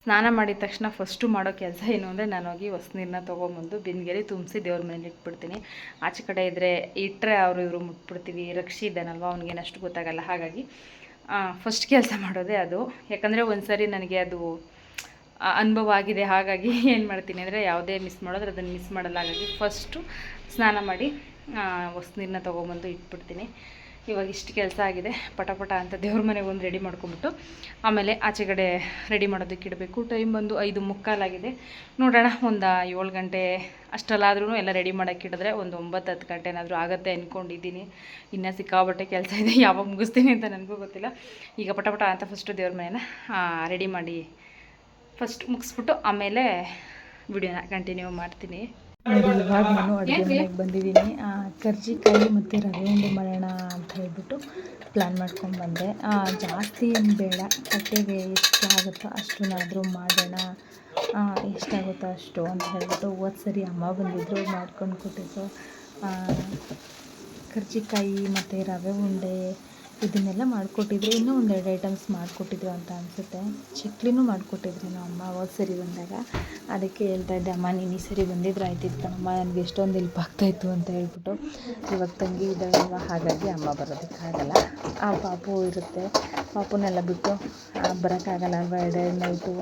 ಸ್ನಾನ ಮಾಡಿದ ತಕ್ಷಣ ಫಸ್ಟು ಮಾಡೋ ಕೆಲಸ ಏನು ಅಂದರೆ ನಾನು ಹೋಗಿ ಹೊಸ ನೀರನ್ನ ತೊಗೊಂಬಂದು ಬಿಂದಿಗೆಲಿ ತುಂಬಿಸಿ ದೇವ್ರ ಮನೇಲಿ ಇಟ್ಬಿಡ್ತೀನಿ. ಆಚೆ ಕಡೆ ಇದ್ದರೆ ಇಟ್ಟರೆ ಅವರು ಇವರು ಮುಟ್ಬಿಡ್ತೀವಿ, ರಕ್ಷಿ ಇದ್ದಾನಲ್ವ ಅವ್ನಿಗೇನು ಅಷ್ಟು ಗೊತ್ತಾಗಲ್ಲ. ಹಾಗಾಗಿ ಫಸ್ಟ್ ಕೆಲಸ ಮಾಡೋದೇ ಅದು. ಯಾಕಂದರೆ ಒಂದು ಸಾರಿ ನನಗೆ ಅದು ಅನುಭವ ಆಗಿದೆ. ಹಾಗಾಗಿ ಏನು ಮಾಡ್ತೀನಿ ಅಂದರೆ ಯಾವುದೇ ಮಿಸ್ ಮಾಡೋದ್ರೆ ಅದನ್ನು ಮಿಸ್ ಮಾಡಲ್ಲ. ಹಾಗಾಗಿ ಫಸ್ಟು ಸ್ನಾನ ಮಾಡಿ ಹೊಸ ನೀರನ್ನ ತೊಗೊಂಬಂದು ಇಟ್ಬಿಡ್ತೀನಿ. ಇವಾಗ ಇಷ್ಟು ಕೆಲಸ ಆಗಿದೆ. ಪಟ ಪಟ ಅಂತ ದೇವ್ರ ಮನೆಗೆ ಒಂದು ರೆಡಿ ಮಾಡ್ಕೊಂಬಿಟ್ಟು ಆಮೇಲೆ ಆಚೆಗಡೆ ರೆಡಿ ಮಾಡೋದಕ್ಕೆ ಇಡಬೇಕು. ಟೈಮ್ ಬಂದು ಐದು ಮುಕ್ಕಾಲಾಗಿದೆ ನೋಡೋಣ, ಒಂದು ಏಳು ಗಂಟೆ ಅಷ್ಟಲ್ಲಾದ್ರೂ ಎಲ್ಲ ರೆಡಿ ಮಾಡೋಕ್ಕೆ ಇಡಿದ್ರೆ ಒಂದು ಒಂಬತ್ತು ಹತ್ತು ಗಂಟೆ ಏನಾದರೂ ಆಗುತ್ತೆ ಅಂದ್ಕೊಂಡಿದ್ದೀನಿ ಇನ್ನೂ ಸಿಕ್ಕಾಬಟ್ಟೆ ಕೆಲಸ ಇದೆ. ಯಾವಾಗ ಮುಗಿಸ್ತೀನಿ ಅಂತ ನನಗೂ ಗೊತ್ತಿಲ್ಲ. ಈಗ ಪಟ ಪಟ ಅಂತ ಫಸ್ಟು ದೇವ್ರ ಮನೆನ ರೆಡಿ ಮಾಡಿ ಫಸ್ಟ್ ಮುಗಿಸ್ಬಿಟ್ಟು ಆಮೇಲೆ ವಿಡಿಯೋನ ಕಂಟಿನ್ಯೂ ಮಾಡ್ತೀನಿ. ನೋಡಿ, ಇವಾಗ ನಾನು ಅಡುಗೆ ಮನೆಗೆ ಬಂದಿದ್ದೀನಿ. ಕರ್ಜಿಕಾಯಿ ಮತ್ತು ರವೆ ಉಂಡೆ ಮಾಡೋಣ ಅಂತ ಹೇಳ್ಬಿಟ್ಟು ಪ್ಲ್ಯಾನ್ ಮಾಡ್ಕೊಂಡು ಬಂದೆ. ಜಾಸ್ತಿ ಏನು ಬೇಡ. ಕಟ್ಟೆಗೆ ಎಷ್ಟು ಆಗುತ್ತೋ ಅಷ್ಟನ್ನಾದರೂ ಮಾಡೋಣ. ಎಷ್ಟಾಗುತ್ತೋ ಅಷ್ಟು ಅಂತ ಹೇಳ್ಬಿಟ್ಟು ಹೋದ ಸರಿ ಅಮ್ಮ ಬಂದಿದ್ದರು ಮಾಡ್ಕೊಂಡು ಕೊಟ್ಟಿದ್ದು ಕರ್ಜಿಕಾಯಿ ಮತ್ತು ರವೆ ಉಂಡೆ ಇದನ್ನೆಲ್ಲ ಮಾಡಿಕೊಟ್ಟಿದ್ರು. ಇನ್ನೂ ಒಂದೆರಡು ಐಟಮ್ಸ್ ಮಾಡಿಕೊಟ್ಟಿದ್ರು ಅಂತ ಅನಿಸುತ್ತೆ. ಚಕ್ಲಿನೂ ಮಾಡಿಕೊಟ್ಟಿದ್ರು ನಮ್ಮ ಅಮ್ಮ ಅವಾಗ ಸರಿ ಬಂದಾಗ. ಅದಕ್ಕೆ ಹೇಳ್ತಾ ಇದ್ದೆ, ಅಮ್ಮ, ನೀನು ಈ ಸರಿ ಬಂದಿದ್ರೆ ಆಯ್ತಿತ್ತು ಕಣಮ್ಮ, ನನಗೆ ಎಷ್ಟೊಂದು ಹೆಲ್ಪ್ ಆಗ್ತಾಯಿತ್ತು ಅಂತ ಹೇಳ್ಬಿಟ್ಟು ಇವಾಗ ತಂಗಿ ಇದ್ದಾಳಲ್ವ ಹಾಗಾಗಿ ಅಮ್ಮ ಬರೋದಕ್ಕಾಗಲ್ಲ ಆ ಪಾಪು ಇರುತ್ತೆ. ಪಾಪುನೆಲ್ಲ ಬಿಟ್ಟು ಬರೋಕ್ಕಾಗಲ್ಲ ಅಲ್ವಾ? ಎರಡೆರಡು ನೈಟು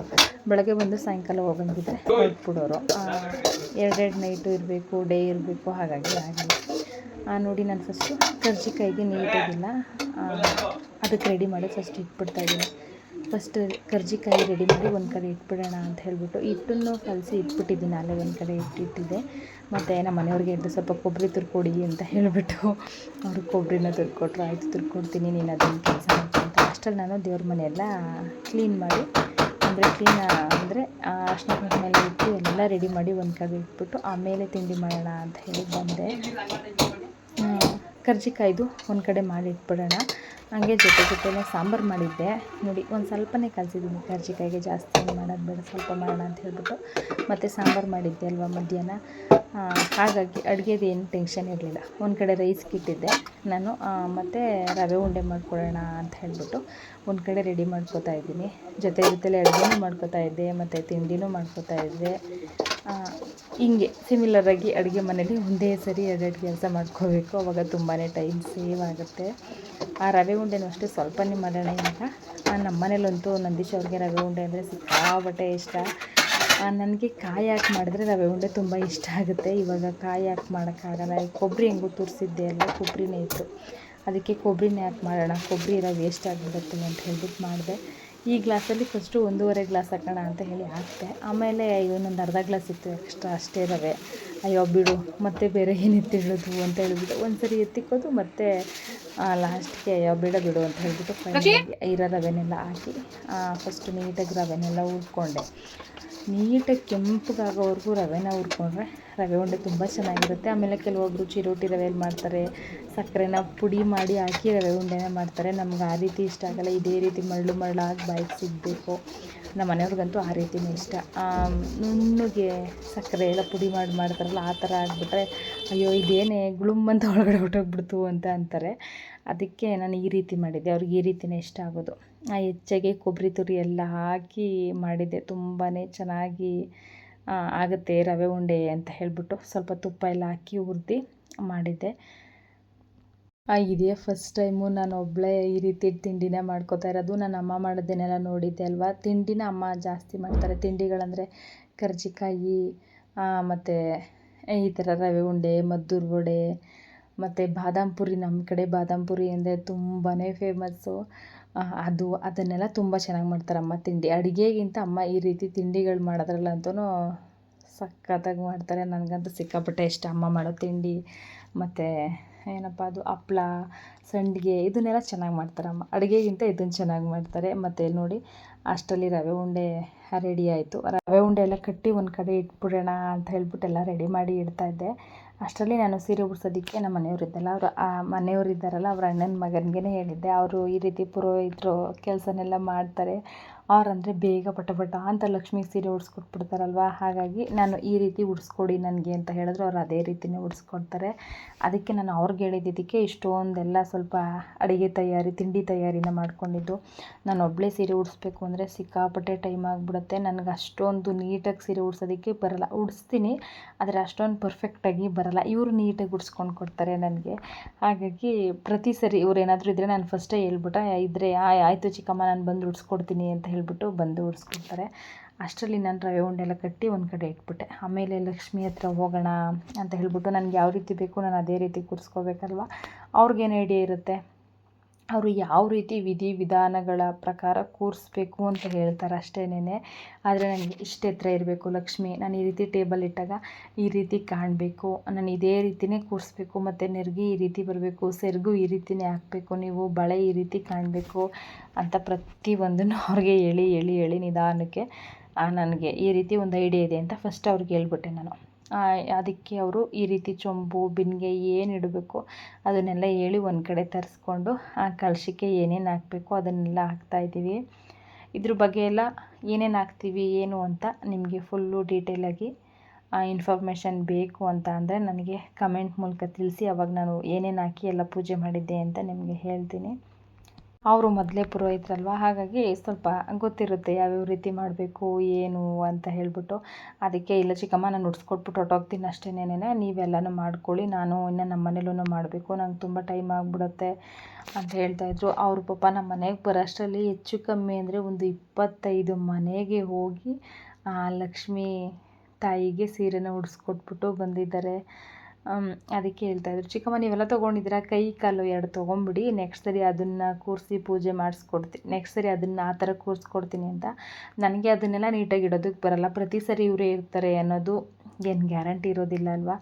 ಬೆಳಗ್ಗೆ ಬಂದು ಸಾಯಂಕಾಲ ಹೋಗಂಗಿದ್ರೆ ಹೊರಟ್ಬಿಡೋರು. ಎರಡೆರಡು ನೈಟು ಇರಬೇಕು ಡೇ ಇರಬೇಕು, ಹಾಗಾಗಿ ಆಗಲ್ಲ. ನೋಡಿ ನಾನು ಫಸ್ಟು ಕರ್ಜಿಕಾಯಿಗೆ ನೀಟಾಗಿಲ್ಲ. ಅದಕ್ಕೆ ರೆಡಿ ಮಾಡಿ ಫಸ್ಟ್ ಇಟ್ಬಿಡ್ತಾ ಇದ್ದೀನಿ. ಫಸ್ಟ್ ಕರ್ಜಿಕಾಯಿ ರೆಡಿ ಮಾಡಿ ಒಂದು ಕಡೆ ಇಟ್ಬಿಡೋಣ ಅಂತ ಹೇಳ್ಬಿಟ್ಟು ಹಿಟ್ಟನ್ನು ಕಲಸಿ ಇಟ್ಬಿಟ್ಟಿದ್ದೀನಿ. ಅಲ್ಲೇ ಒಂದು ಕಡೆ ಇಟ್ಟಿಟ್ಟಿದ್ದೆ ಮತ್ತು ನಮ್ಮ ಮನೆಯವ್ರಿಗೆ ಇದ್ದು ಸ್ವಲ್ಪ ಕೊಬ್ಬರಿ ತುರ್ಕೊಡಿ ಅಂತ ಹೇಳಿಬಿಟ್ಟು ಅವರು ಕೊಬ್ಬರಿನ ತುರ್ಕೊಟ್ರು. ಆಯಿತು, ತುರ್ಕೊಡ್ತೀನಿ. ನೀನು ಅದನ್ನು ಕೆಲಸ ಮಾಡ್ಕೊಂತ ಅಷ್ಟರಲ್ಲಿ ನಾನು ದೇವ್ರ ಮನೆಯೆಲ್ಲ ಕ್ಲೀನ್ ಮಾಡಿ, ಅಂದರೆ ಕ್ಲೀನ್ ಅಂದರೆ ಅರ್ಶಿನ ಮೇಲೆ ಇಟ್ಟು ಎಲ್ಲ ರೆಡಿ ಮಾಡಿ ಒಂದು ಕಡೆ ಇಟ್ಬಿಟ್ಟು ಆಮೇಲೆ ತಿಂಡಿ ಮಾಡೋಣ ಅಂತ ಹೇಳಿ ಬಂದೆ. ಕರ್ಜಿಕಾಯ್ದು ಒಂದು ಕಡೆ ಮಾಡಿ ಇಟ್ಬಿಡೋಣ. ಹಂಗೆ ಜೊತೆ ಜೊತೆನೇ ಸಾಂಬಾರು ಮಾಡಿದ್ದೆ. ನೋಡಿ, ಒಂದು ಸ್ವಲ್ಪನೇ ಕಲಿಸಿದ್ದೀನಿ ಕರ್ಜಿಕಾಯಿಗೆ ಜಾಸ್ತಿ ಮಾಡೋದು ಬೇಡ, ಸ್ವಲ್ಪ ಮಾಡೋಣ ಅಂತ ಹೇಳ್ಬಿಟ್ಟು ಮತ್ತು ಸಾಂಬಾರು ಮಾಡಿದ್ದೆ ಅಲ್ವಾ ಮಧ್ಯಾಹ್ನ. ಹಾಗಾಗಿ ಅಡುಗೆದು ಏನು ಟೆನ್ಷನ್ ಇರಲಿಲ್ಲ. ಒಂದು ಕಡೆ ರೈಸ್ ಕಿಟ್ಟಿದ್ದೆ ನಾನು ಮತ್ತು ರವೆ ಉಂಡೆ ಮಾಡ್ಕೊಳ್ಳೋಣ ಅಂತ ಹೇಳ್ಬಿಟ್ಟು ಒಂದು ಕಡೆ ರೆಡಿ ಮಾಡ್ಕೋತಾ ಇದ್ದೀನಿ. ಜೊತೆ ಜೊತೆಲಿ ಅಡುಗೆನೂ ಮಾಡ್ಕೋತಾ ಇದ್ದೆ, ಮತ್ತು ತಿಂಡಿನೂ ಮಾಡ್ಕೋತಾ ಇದ್ದೆ. ಹಿಂಗೆ ಸಿಮಿಲರಾಗಿ ಅಡುಗೆ ಮನೇಲಿ ಒಂದೇ ಸರಿ ಎರಡೆರಡು ಕೆಲಸ ಮಾಡ್ಕೋಬೇಕು. ಅವಾಗ ತುಂಬಾ ಟೈಮ್ ಸೇವ್ ಆಗುತ್ತೆ. ಆ ರವೆ ಉಂಡೆನೂ ಅಷ್ಟೇ ಸ್ವಲ್ಪನೇ ಮಾಡೋಣ ಇವಾಗ ನಮ್ಮ ಮನೇಲಂತೂ ನಂದೀಶ್ ಅವ್ರಿಗೆ ರವೆ ಉಂಡೆ ಅಂದರೆ ಸಿಕ್ಕಾಬಟ್ಟೆ ಇಷ್ಟ. ನನಗೆ ಕಾಯಿ ಹಾಕಿ ಮಾಡಿದ್ರೆ ರವೆ ಉಂಡೆ ತುಂಬ ಇಷ್ಟ ಆಗುತ್ತೆ. ಇವಾಗ ಕಾಯಿ ಹಾಕಿ ಮಾಡೋಕ್ಕಾಗಲ್ಲ. ಕೊಬ್ಬರಿ ಹೆಂಗೋ ತುರಿಸಿದ್ದೆ ಅಲ್ಲ ಕೊಬ್ಬರಿನೇ ಇತ್ತು ಅದಕ್ಕೆ ಕೊಬ್ಬರಿನೇ ಹಾಕಿ ಮಾಡೋಣ? ಕೊಬ್ಬರಿ ರವೆ ವೇಸ್ಟ್ ಆಗಿಬಿಡುತ್ತೆ ಅಂತ ಹೇಳ್ಬಿಟ್ಟು ಮಾಡಿದೆ. ಈ ಗ್ಲಾಸಲ್ಲಿ ಫಸ್ಟು ಒಂದೂವರೆ ಗ್ಲಾಸ್ ಹಾಕೋಣ ಅಂತ ಹೇಳಿ ಹಾಕಿದೆ. ಆಮೇಲೆ ಇನ್ನೊಂದು ಅರ್ಧ ಗ್ಲಾಸ್ ಇತ್ತು ಎಕ್ಸ್ಟ್ರಾ ಅಷ್ಟೇ ರವೆ. ಅಯ್ಯೋ ಬಿಡು, ಮತ್ತೆ ಬೇರೆ ಏನಿತ್ತು ಹೇಳೋದು ಅಂತ ಹೇಳಿಬಿಟ್ಟು ಒಂದು ಸರಿ ಎತ್ತಿಕ್ಕೋದು, ಮತ್ತೆ ಲಾಸ್ಟ್ಗೆ ಅಯ್ಯೋ ಬೇಡ ಬಿಡು ಅಂತ ಹೇಳ್ಬಿಟ್ಟು ಫೈನಲ್ ಇರೋ ರವೆನೆಲ್ಲ ಹಾಕಿ ಫಸ್ಟ್ ನೀಟಾಗಿ ರವೆನೆಲ್ಲ ಹುರ್ಕೊಂಡೆ. ನೀಟಾಗಿ ಕೆಂಪಗಾಗೋವರೆಗೂ ರವೆನ ಉರ್ಕೊಂಡ್ರೆ ರವೆ ಉಂಡೆ ತುಂಬ ಚೆನ್ನಾಗಿರುತ್ತೆ. ಆಮೇಲೆ ಕೆಲವೊಬ್ಬರು ಚಿರೋಟಿ ರವೆಯಲ್ಲಿ ಮಾಡ್ತಾರೆ ಸಕ್ಕರೆನ ಪುಡಿ ಮಾಡಿ ಹಾಕಿ ರವೆ ಉಂಡೆನ ಮಾಡ್ತಾರೆ. ನಮ್ಗೆ ಆ ರೀತಿ ಇಷ್ಟ ಆಗಲ್ಲ. ಇದೇ ರೀತಿ ಮರಳು ಮರಳಾಗಿ ಬಾಯಿಗೆ ಸಿಗಬೇಕು. ನಮ್ಮ ಮನೆಯವ್ರಿಗಂತೂ ಆ ರೀತಿಯೇ ಇಷ್ಟ. ನುಣ್ಣಗೆ ಸಕ್ಕರೆ ಎಲ್ಲ ಪುಡಿ ಮಾಡಿ ಮಾಡ್ತಾರಲ್ಲ, ಆ ಥರ ಆಗಿಬಿಟ್ರೆ, ಅಯ್ಯೋ, ಇದೇನೇ ಗುಳುಮ್ ಅಂತ ಒಳಗಡೆ ಹೊಟ್ಟೋಗ್ಬಿಡ್ತು ಅಂತ ಅಂತಾರೆ. ಅದಕ್ಕೆ ನಾನು ಈ ರೀತಿ ಮಾಡಿದ್ದೆ. ಅವ್ರಿಗೆ ಈ ರೀತಿಯೇ ಇಷ್ಟ ಆಗೋದು. ಆ ಹೆಚ್ಚಾಗಿ ಕೊಬ್ಬರಿ ತುರಿ ಎಲ್ಲ ಹಾಕಿ ಮಾಡಿದ್ದೆ. ತುಂಬಾ ಚೆನ್ನಾಗಿ ಆಗುತ್ತೆ ರವೆ ಉಂಡೆ ಅಂತ ಹೇಳಿಬಿಟ್ಟು ಸ್ವಲ್ಪ ತುಪ್ಪ ಎಲ್ಲ ಹಾಕಿ ಹುರಿದು ಮಾಡಿದ್ದೆ. ಇದೇ ಫಸ್ಟ್ ಟೈಮು ನಾನು ಒಬ್ಬಳೇ ಈ ರೀತಿ ತಿಂಡಿನೇ ಮಾಡ್ಕೋತಾ ಇರೋದು. ನನ್ನ ಅಮ್ಮ ಮಾಡೋದನ್ನೆಲ್ಲ ನೋಡಿದ್ದೆ ಅಲ್ವಾ? ತಿಂಡಿನ ಅಮ್ಮ ಜಾಸ್ತಿ ಮಾಡ್ತಾರೆ. ತಿಂಡಿಗಳಂದರೆ ಕರ್ಜಿಕಾಯಿ ಮತ್ತು ಈ ಥರ ರವೆ ಉಂಡೆ, ಮದ್ದೂರು ವಡೆ, ಮತ್ತು ಬಾದಾಮ್ ಪುರಿ. ನಮ್ಮ ಕಡೆ ಬಾದಾಮ್ ಪುರಿ ಅಂದರೆ ತುಂಬಾ ಫೇಮಸ್ಸು ಅದು, ಅದನ್ನೆಲ್ಲ ತುಂಬ ಚೆನ್ನಾಗಿ ಮಾಡ್ತಾರೆ ಅಮ್ಮ ತಿಂಡಿ. ಅಡುಗೆಗಿಂತ ಅಮ್ಮ ಈ ರೀತಿ ತಿಂಡಿಗಳು ಮಾಡೋದ್ರಲ್ಲಂತೂ ಸಖತ್ತಾಗಿ ಮಾಡ್ತಾರೆ. ನನಗಂತೂ ಸಿಕ್ಕಾಪಟ್ಟೆ ಇಷ್ಟ ಅಮ್ಮ ಮಾಡೋ ತಿಂಡಿ. ಮತ್ತು ಏನಪ್ಪ ಅದು ಹಪ್ಳ ಸಂಡಿಗೆ ಇದನ್ನೆಲ್ಲ ಚೆನ್ನಾಗಿ ಮಾಡ್ತಾರಮ್ಮ. ಅಡುಗೆಗಿಂತ ಇದನ್ನು ಚೆನ್ನಾಗಿ ಮಾಡ್ತಾರೆ. ಮತ್ತು ನೋಡಿ ಅಷ್ಟರಲ್ಲಿ ರವೆ ಉಂಡೆ ರೆಡಿ ಆಯಿತು. ರವೆ ಉಂಡೆ ಎಲ್ಲ ಕಟ್ಟಿ ಒಂದು ಕಡೆ ಇಟ್ಬಿಡೋಣ ಅಂತ ಹೇಳ್ಬಿಟ್ಟು ಎಲ್ಲ ರೆಡಿ ಮಾಡಿ ಇಡ್ತಾ ಇದ್ದೆ. ಅಷ್ಟರಲ್ಲಿ ನಾನು ಸೀರೆ ಉಡ್ಸೋದಕ್ಕೆ ನಮ್ಮ ಮನೆಯವರಿದ್ದಲ್ಲ ಅವರು ಆ ಮನೆಯವ್ರು ಇದ್ದಾರಲ್ಲ, ಅವ್ರ ಅಣ್ಣನ ಮಗನಿಗೆ ಹೇಳಿದ್ದೆ. ಅವರು ಈ ರೀತಿ ಪುರೋಹಿತರು ಕೆಲಸನೆಲ್ಲ ಮಾಡ್ತಾರೆ. ಅವರಂದರೆ ಬೇಗ ಪಟ ಪಟ ಅಂತ ಲಕ್ಷ್ಮಿಗೆ ಸೀರೆ ಉಡ್ಸ್ಕೊಟ್ಬಿಡ್ತಾರಲ್ವ? ಹಾಗಾಗಿ ನಾನು ಈ ರೀತಿ ಉಡ್ಸ್ಕೊಡಿ ನನಗೆ ಅಂತ ಹೇಳಿದ್ರು. ಅವ್ರು ಅದೇ ರೀತಿನೇ ಉಡ್ಸ್ಕೊಡ್ತಾರೆ. ಅದಕ್ಕೆ ನಾನು ಅವ್ರಿಗೆ ಹೇಳಿದ್ದಕ್ಕೆ ಇಷ್ಟೊಂದೆಲ್ಲ ಸ್ವಲ್ಪ ಅಡುಗೆ ತಯಾರಿ, ತಿಂಡಿ ತಯಾರಿನ ಮಾಡ್ಕೊಂಡಿದ್ದು. ನಾನು ಒಬ್ಬಳೇ ಸೀರೆ ಉಡಿಸ್ಬೇಕು ಅಂದರೆ ಸಿಕ್ಕಾಪಟ್ಟೆ ಟೈಮ್ ಆಗಿಬಿಡುತ್ತೆ. ನನಗೆ ಅಷ್ಟೊಂದು ನೀಟಾಗಿ ಸೀರೆ ಉಡ್ಸೋದಕ್ಕೆ ಬರಲ್ಲ. ಉಡಿಸ್ತೀನಿ, ಆದರೆ ಅಷ್ಟೊಂದು ಪರ್ಫೆಕ್ಟಾಗಿ ಬರಲ್ಲ. ಇವರು ನೀಟಾಗಿ ಉಡ್ಸ್ಕೊಂಡು ಕೊಡ್ತಾರೆ ನನಗೆ. ಹಾಗಾಗಿ ಪ್ರತಿ ಸರಿ ಇವ್ರು ಏನಾದರೂ ಇದ್ದರೆ ನಾನು ಫಸ್ಟೇ ಹೇಳ್ಬಿಟ್ಟು ಇದ್ದರೆ ಆಯಿತು ಚಿಕ್ಕಮ್ಮ, ನಾನು ಬಂದು ಉಡ್ಸ್ಕೊಡ್ತೀನಿ ಅಂತ ಹೇಳ್ಬಿಟ್ಟು ಬಂದು ಉಡ್ಸ್ಕೊಡ್ತಾರೆ. ಅಷ್ಟರಲ್ಲಿ ನಾನು ರವೆ ಉಂಡೆ ಎಲ್ಲ ಕಟ್ಟಿ ಒಂದು ಕಡೆ ಇಟ್ಬಿಟ್ಟೆ. ಆಮೇಲೆ ಲಕ್ಷ್ಮಿ ಹತ್ರ ಹೋಗೋಣ ಅಂತ ಹೇಳಿಬಿಟ್ಟು ನನಗೆ ಯಾವ ರೀತಿ ಬೇಕು, ನಾನು ಅದೇ ರೀತಿ ಕೂರಿಸ್ಕೋಬೇಕಲ್ವ? ಅವ್ರಿಗೇನು ಐಡಿಯಾ ಇರುತ್ತೆ? ಅವರು ಯಾವ ರೀತಿ ವಿಧಿ ವಿಧಾನಗಳ ಪ್ರಕಾರ ಕೂರಿಸ್ಬೇಕು ಅಂತ ಹೇಳ್ತಾರೆ ಅಷ್ಟೇನೆ ಆದರೆ ನನಗೆ ಇಷ್ಟು ಎತ್ತರ ಇರಬೇಕು. ಲಕ್ಷ್ಮಿ, ನಾನು ಈ ರೀತಿ ಟೇಬಲ್ ಇಟ್ಟಾಗ ಈ ರೀತಿ ಕಾಣಬೇಕು. ನಾನು ಇದೇ ರೀತಿನೇ ಕೂರಿಸ್ಬೇಕು. ಮತ್ತು ನೆರಿಗೆ ಈ ರೀತಿ ಬರಬೇಕು. ಸೆರಗು ಈ ರೀತಿನೇ ಹಾಕಬೇಕು. ನೀವು ಬಳೆ ಈ ರೀತಿ ಕಾಣಬೇಕು ಅಂತ ಪ್ರತಿಯೊಂದನ್ನು ಅವ್ರಿಗೆ ಹೇಳಿ ಹೇಳಿ ಹೇಳಿ ನಿಧಾನಕ್ಕೆ ನನಗೆ ಈ ರೀತಿ ಒಂದು ಐಡಿಯಾ ಇದೆ ಅಂತ ಫಸ್ಟ್ ಅವ್ರಿಗೆ ಹೇಳ್ಬಿಟ್ಟೆ ನಾನು. ಅದಕ್ಕೆ ಅವರು ಈ ರೀತಿ ಚೊಂಬು, ಬಿನ್ಗೆ ಏನು ಇಡಬೇಕು ಅದನ್ನೆಲ್ಲ ಹೇಳಿ ಒಂದು ಕಡೆ ತರಿಸ್ಕೊಂಡು ಆ ಕಲಶಕ್ಕೆ ಏನೇನು ಹಾಕಬೇಕು ಅದನ್ನೆಲ್ಲ ಹಾಕ್ತಾಯಿದ್ದೀವಿ ಇದ್ರ ಬಗ್ಗೆ ಎಲ್ಲ ಏನೇನು ಹಾಕ್ತೀವಿ, ಏನು ಅಂತ ನಿಮಗೆ ಫುಲ್ಲು ಡೀಟೇಲಾಗಿ ಇನ್ಫಾರ್ಮೇಷನ್ ಬೇಕು ಅಂತ ಅಂದರೆ ನನಗೆ ಕಮೆಂಟ್ ಮೂಲಕ ತಿಳಿಸಿ, ಅವಾಗ ನಾನು ಏನೇನು ಹಾಕಿ ಎಲ್ಲ ಪೂಜೆ ಮಾಡಿದ್ದೆ ಅಂತ ನಿಮಗೆ ಹೇಳ್ತೀನಿ. ಅವರು ಮೊದಲೇ ಪುರೋಹಿತರಲ್ವ? ಹಾಗಾಗಿ ಸ್ವಲ್ಪ ಗೊತ್ತಿರುತ್ತೆ ಯಾವ್ಯಾವ ರೀತಿ ಮಾಡಬೇಕು, ಏನು ಅಂತ ಹೇಳಿಬಿಟ್ಟು. ಅದಕ್ಕೆ ಇಲ್ಲ ಚಿಕ್ಕಮ್ಮ, ನಾನು ಉಡ್ಸ್ಕೊಟ್ಬಿಟ್ಟು ಹೊರಟೋಗ್ತೀನಿ ಅಷ್ಟೇನೇನೆ ನೀವೆಲ್ಲನೂ ಮಾಡ್ಕೊಳ್ಳಿ. ನಾನು ಇನ್ನು ನಮ್ಮ ಮನೇಲೂ ಮಾಡಬೇಕು. ನಂಗೆ ತುಂಬ ಟೈಮ್ ಆಗಿಬಿಡುತ್ತೆ ಅಂತ ಹೇಳ್ತಾಯಿದ್ರು ಅವ್ರ ಪಾಪ ನಮ್ಮ ಮನೆಗೆ ಬರೋಷ್ಟರಲ್ಲಿ ಹೆಚ್ಚು ಕಮ್ಮಿ ಅಂದರೆ ಒಂದು ಇಪ್ಪತ್ತೈದು ಮನೆಗೆ ಹೋಗಿ ಲಕ್ಷ್ಮೀ ತಾಯಿಗೆ ಸೀರೆನ ಉಡಿಸ್ಕೊಟ್ಬಿಟ್ಟು ಬಂದಿದ್ದಾರೆ. ಅದಕ್ಕೆ ಹೇಳ್ತಾಯಿದ್ರು ಚಿಕ್ಕಮ್ಮ, ನೀವೆಲ್ಲ ತೊಗೊಂಡಿದ್ದೀರಾ? ಕೈ, ಕಾಲು ಎರಡು ತೊಗೊಂಬಿಡಿ ನೆಕ್ಸ್ಟ್ ಸರಿ ಅದನ್ನು ಕೂರಿಸಿ ಪೂಜೆ ಮಾಡಿಸ್ಕೊಡ್ತೀನಿ ನೆಕ್ಸ್ಟ್ ಸರಿ ಅದನ್ನು ಆ ಥರ ಕೂರಿಸ್ಕೊಡ್ತೀನಿ ಅಂತ. ನನಗೆ ಅದನ್ನೆಲ್ಲ ನೀಟಾಗಿ ಇಡೋದಕ್ಕೆ ಬರಲ್ಲ, ಪ್ರತಿ ಸರಿ ಇವರೇ ಇರ್ತಾರೆ ಅನ್ನೋದು ಏನು ಗ್ಯಾರಂಟಿ ಇರೋದಿಲ್ಲ ಅಲ್ವಾ?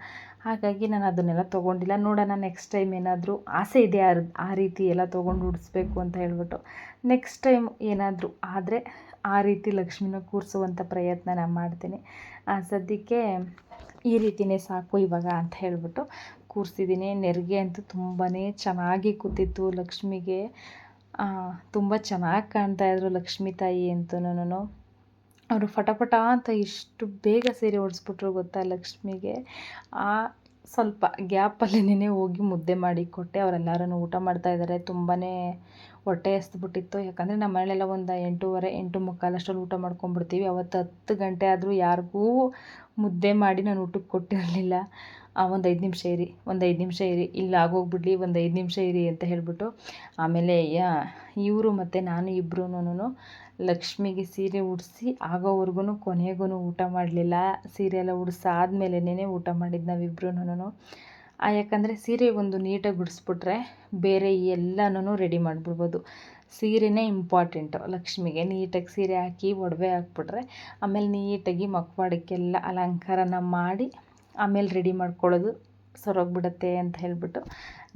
ಹಾಗಾಗಿ ನಾನು ಅದನ್ನೆಲ್ಲ ತೊಗೊಂಡಿಲ್ಲ. ನೋಡೋಣ ನೆಕ್ಸ್ಟ್ ಟೈಮ್ ಏನಾದರೂ ಆಸೆ ಇದೆ ಆ ರೀತಿ ಎಲ್ಲ ತೊಗೊಂಡು ಉಡಿಸ್ಬೇಕು ಅಂತ ಹೇಳ್ಬಿಟ್ಟು ನೆಕ್ಸ್ಟ್ ಟೈಮ್ ಏನಾದರೂ ಆದರೆ ಆ ರೀತಿ ಲಕ್ಷ್ಮಿನ ಕೂರಿಸುವಂಥ ಪ್ರಯತ್ನ ನಾನು ಮಾಡ್ತೀನಿ. ಆ ಸದ್ಯಕ್ಕೆ ಈ ರೀತಿಯೇ ಸಾಕು ಇವಾಗ ಅಂತ ಹೇಳ್ಬಿಟ್ಟು ಕೂರಿಸಿದ್ದೀನಿ. ನೆರಿಗೆ ಅಂತೂ ತುಂಬಾ ಚೆನ್ನಾಗಿ ಕೂತಿತ್ತು ಲಕ್ಷ್ಮಿಗೆ. ತುಂಬ ಚೆನ್ನಾಗಿ ಕಾಣ್ತಾಯಿದ್ರು ಲಕ್ಷ್ಮಿ ತಾಯಿ ಅಂತೂ ಅವರು ಫಟಫಟ ಅಂತ ಎಷ್ಟು ಬೇಗ ಸೀರೆ ಓಡಿಸ್ಬಿಟ್ರು ಗೊತ್ತಾ ಲಕ್ಷ್ಮಿಗೆ. ಆ, ಸ್ವಲ್ಪ ಗ್ಯಾಪಲ್ಲಿನೇ ಹೋಗಿ ಮುದ್ದೆ ಮಾಡಿ ಕೊಟ್ಟೆ. ಅವರೆಲ್ಲರೂ ಊಟ ಮಾಡ್ತಾಯಿದ್ದಾರೆ ತುಂಬಾ ಹೊಟ್ಟೆ ಹಸ್ದುಬಿಟ್ಟಿತ್ತು ಯಾಕಂದರೆ ನಮ್ಮ ಮನೆಯಲ್ಲೆಲ್ಲ ಒಂದು ಎಂಟೂವರೆ, ಎಂಟು ಮುಕ್ಕಾಲಷ್ಟರಲ್ಲಿ ಊಟ ಮಾಡ್ಕೊಂಡ್ಬಿಡ್ತೀವಿ. ಅವತ್ತು ಹತ್ತು ಗಂಟೆ ಆದರೂ ಯಾರಿಗೂ ಮುದ್ದೆ ಮಾಡಿ ನಾನು ಊಟಕ್ಕೆ ಕೊಟ್ಟಿರಲಿಲ್ಲ. ಒಂದು ಐದು ನಿಮಿಷ ಇರಿ, ಒಂದು ಐದು ನಿಮಿಷ ಇರಿ. ಇಲ್ಲಿ ಆಗೋಗ್ಬಿಡ್ಲಿ, ಒಂದು ಐದು ನಿಮಿಷ ಇರಿ ಅಂತ ಹೇಳಿಬಿಟ್ಟು ಆಮೇಲೆ, ಯಾ, ಇವರು ಮತ್ತು ನಾನು ಇಬ್ಬರೂ ಲಕ್ಷ್ಮಿಗೆ ಸೀರೆ ಉಡಿಸಿ ಆಗೋವರೆಗೂ ಕೊನೆಗೂ ಊಟ ಮಾಡಲಿಲ್ಲ. ಸೀರೆ ಎಲ್ಲ ಉಡ್ಸಾದ್ಮೇಲೆನೇ ಊಟ ಮಾಡಿದ್ದು ನಾವಿಬ್ರೂ ಯಾಕಂದರೆ ಸೀರೆ ಒಂದು ನೀಟಾಗಿ ಉಡಿಸ್ಬಿಟ್ರೆ ಬೇರೆ ಎಲ್ಲನೂ ರೆಡಿ ಮಾಡಿಬಿಡ್ಬೋದು. ಸೀರೆನೇ ಇಂಪಾರ್ಟೆಂಟು ಲಕ್ಷ್ಮಿಗೆ ನೀಟಾಗಿ ಸೀರೆ ಹಾಕಿ, ಒಡವೆ ಹಾಕ್ಬಿಟ್ರೆ ಆಮೇಲೆ ನೀಟಾಗಿ ಮಕ್ವಾಡಕ್ಕೆಲ್ಲ ಅಲಂಕಾರನ ಮಾಡಿ, ಆಮೇಲೆ ರೆಡಿ ಮಾಡ್ಕೊಳ್ಳೋದು ಸೊರೋಗ್ಬಿಡತ್ತೆ ಅಂತ ಹೇಳಿಬಿಟ್ಟು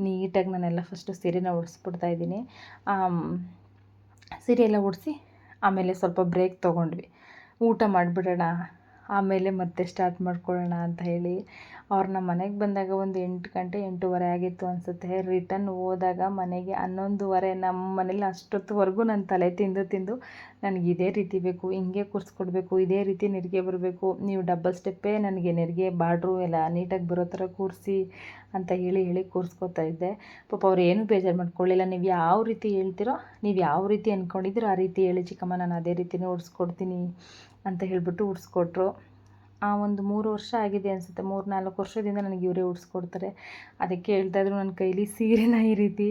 ನೀಟಾಗಿ ನಾನೆಲ್ಲ ಫಸ್ಟು ಸೀರೆನ ಇದ್ದೀನಿ. ಸೀರೆ ಎಲ್ಲ ಉಡಿಸಿ ಆಮೇಲೆ ಸ್ವಲ್ಪ ಬ್ರೇಕ್ ತೊಗೊಂಡ್ವಿ. ಊಟ ಮಾಡಿಬಿಡೋಣ, ಆಮೇಲೆ ಮತ್ತೆ ಸ್ಟಾರ್ಟ್ ಮಾಡ್ಕೊಳ್ಳೋಣ ಅಂತ ಹೇಳಿ ಅವ್ರು ನಮ್ಮ ಮನೆಗೆ ಬಂದಾಗ ಒಂದು ಎಂಟು ಗಂಟೆ, ಎಂಟೂವರೆ ಆಗಿತ್ತು ಅನಿಸುತ್ತೆ. ರಿಟರ್ನ್ ಹೋದಾಗ ಮನೆಗೆ ಹನ್ನೊಂದುವರೆ ನಮ್ಮ ಮನೇಲಿ ಅಷ್ಟೊತ್ತುವರೆಗೂ ನಾನು ತಲೆ ತಿಂದು ತಿಂದು ನನಗೆ ಇದೇ ರೀತಿ ಬೇಕು, ಹಿಂಗೆ ಕೂರಿಸ್ಕೊಡ್ಬೇಕು ಇದೇ ರೀತಿ ನೆರಿಗೆ ಬರಬೇಕು. ನೀವು ಡಬಲ್ ಸ್ಟೆಪ್ಪೇ ನನಗೆ ನೆರಿಗೆ ಬಾರ್ಡ್ರು ಎಲ್ಲ ನೀಟಾಗಿ ಬರೋ ಥರ ಕೂರಿಸಿ ಅಂತ ಹೇಳಿ ಹೇಳಿ ಕೂರಿಸ್ಕೊತಾ ಇದ್ದೆ. ಪಾಪ ಅವ್ರು ಏನೂ ಬೇಜಾರು ಮಾಡ್ಕೊಳ್ಳಿಲ್ಲ ನೀವು ಯಾವ ರೀತಿ ಹೇಳ್ತೀರೋ, ನೀವು ಯಾವ ರೀತಿ ಅಂದ್ಕೊಂಡಿದ್ದೀರೋ ಆ ರೀತಿ ಹೇಳಿ ಚಿಕ್ಕಮ್ಮ, ನಾನು ಅದೇ ರೀತಿನೇ ಉಡ್ಸ್ಕೊಡ್ತೀನಿ ಅಂತ ಹೇಳಿಬಿಟ್ಟು ಉಡ್ಸ್ಕೊಟ್ರು ಒಂದು ಮೂರು ವರ್ಷ ಆಗಿದೆ ಅನಿಸುತ್ತೆ. ಮೂರು, ನಾಲ್ಕು ವರ್ಷದಿಂದ ನನಗೆ ಇವರೇ ಉಡಿಸ್ಕೊಡ್ತಾರೆ. ಅದಕ್ಕೆ ಹೇಳ್ತಾಯಿದ್ರು ನನ್ನ ಕೈಲಿ ಸೀರೆನ ಈ ರೀತಿ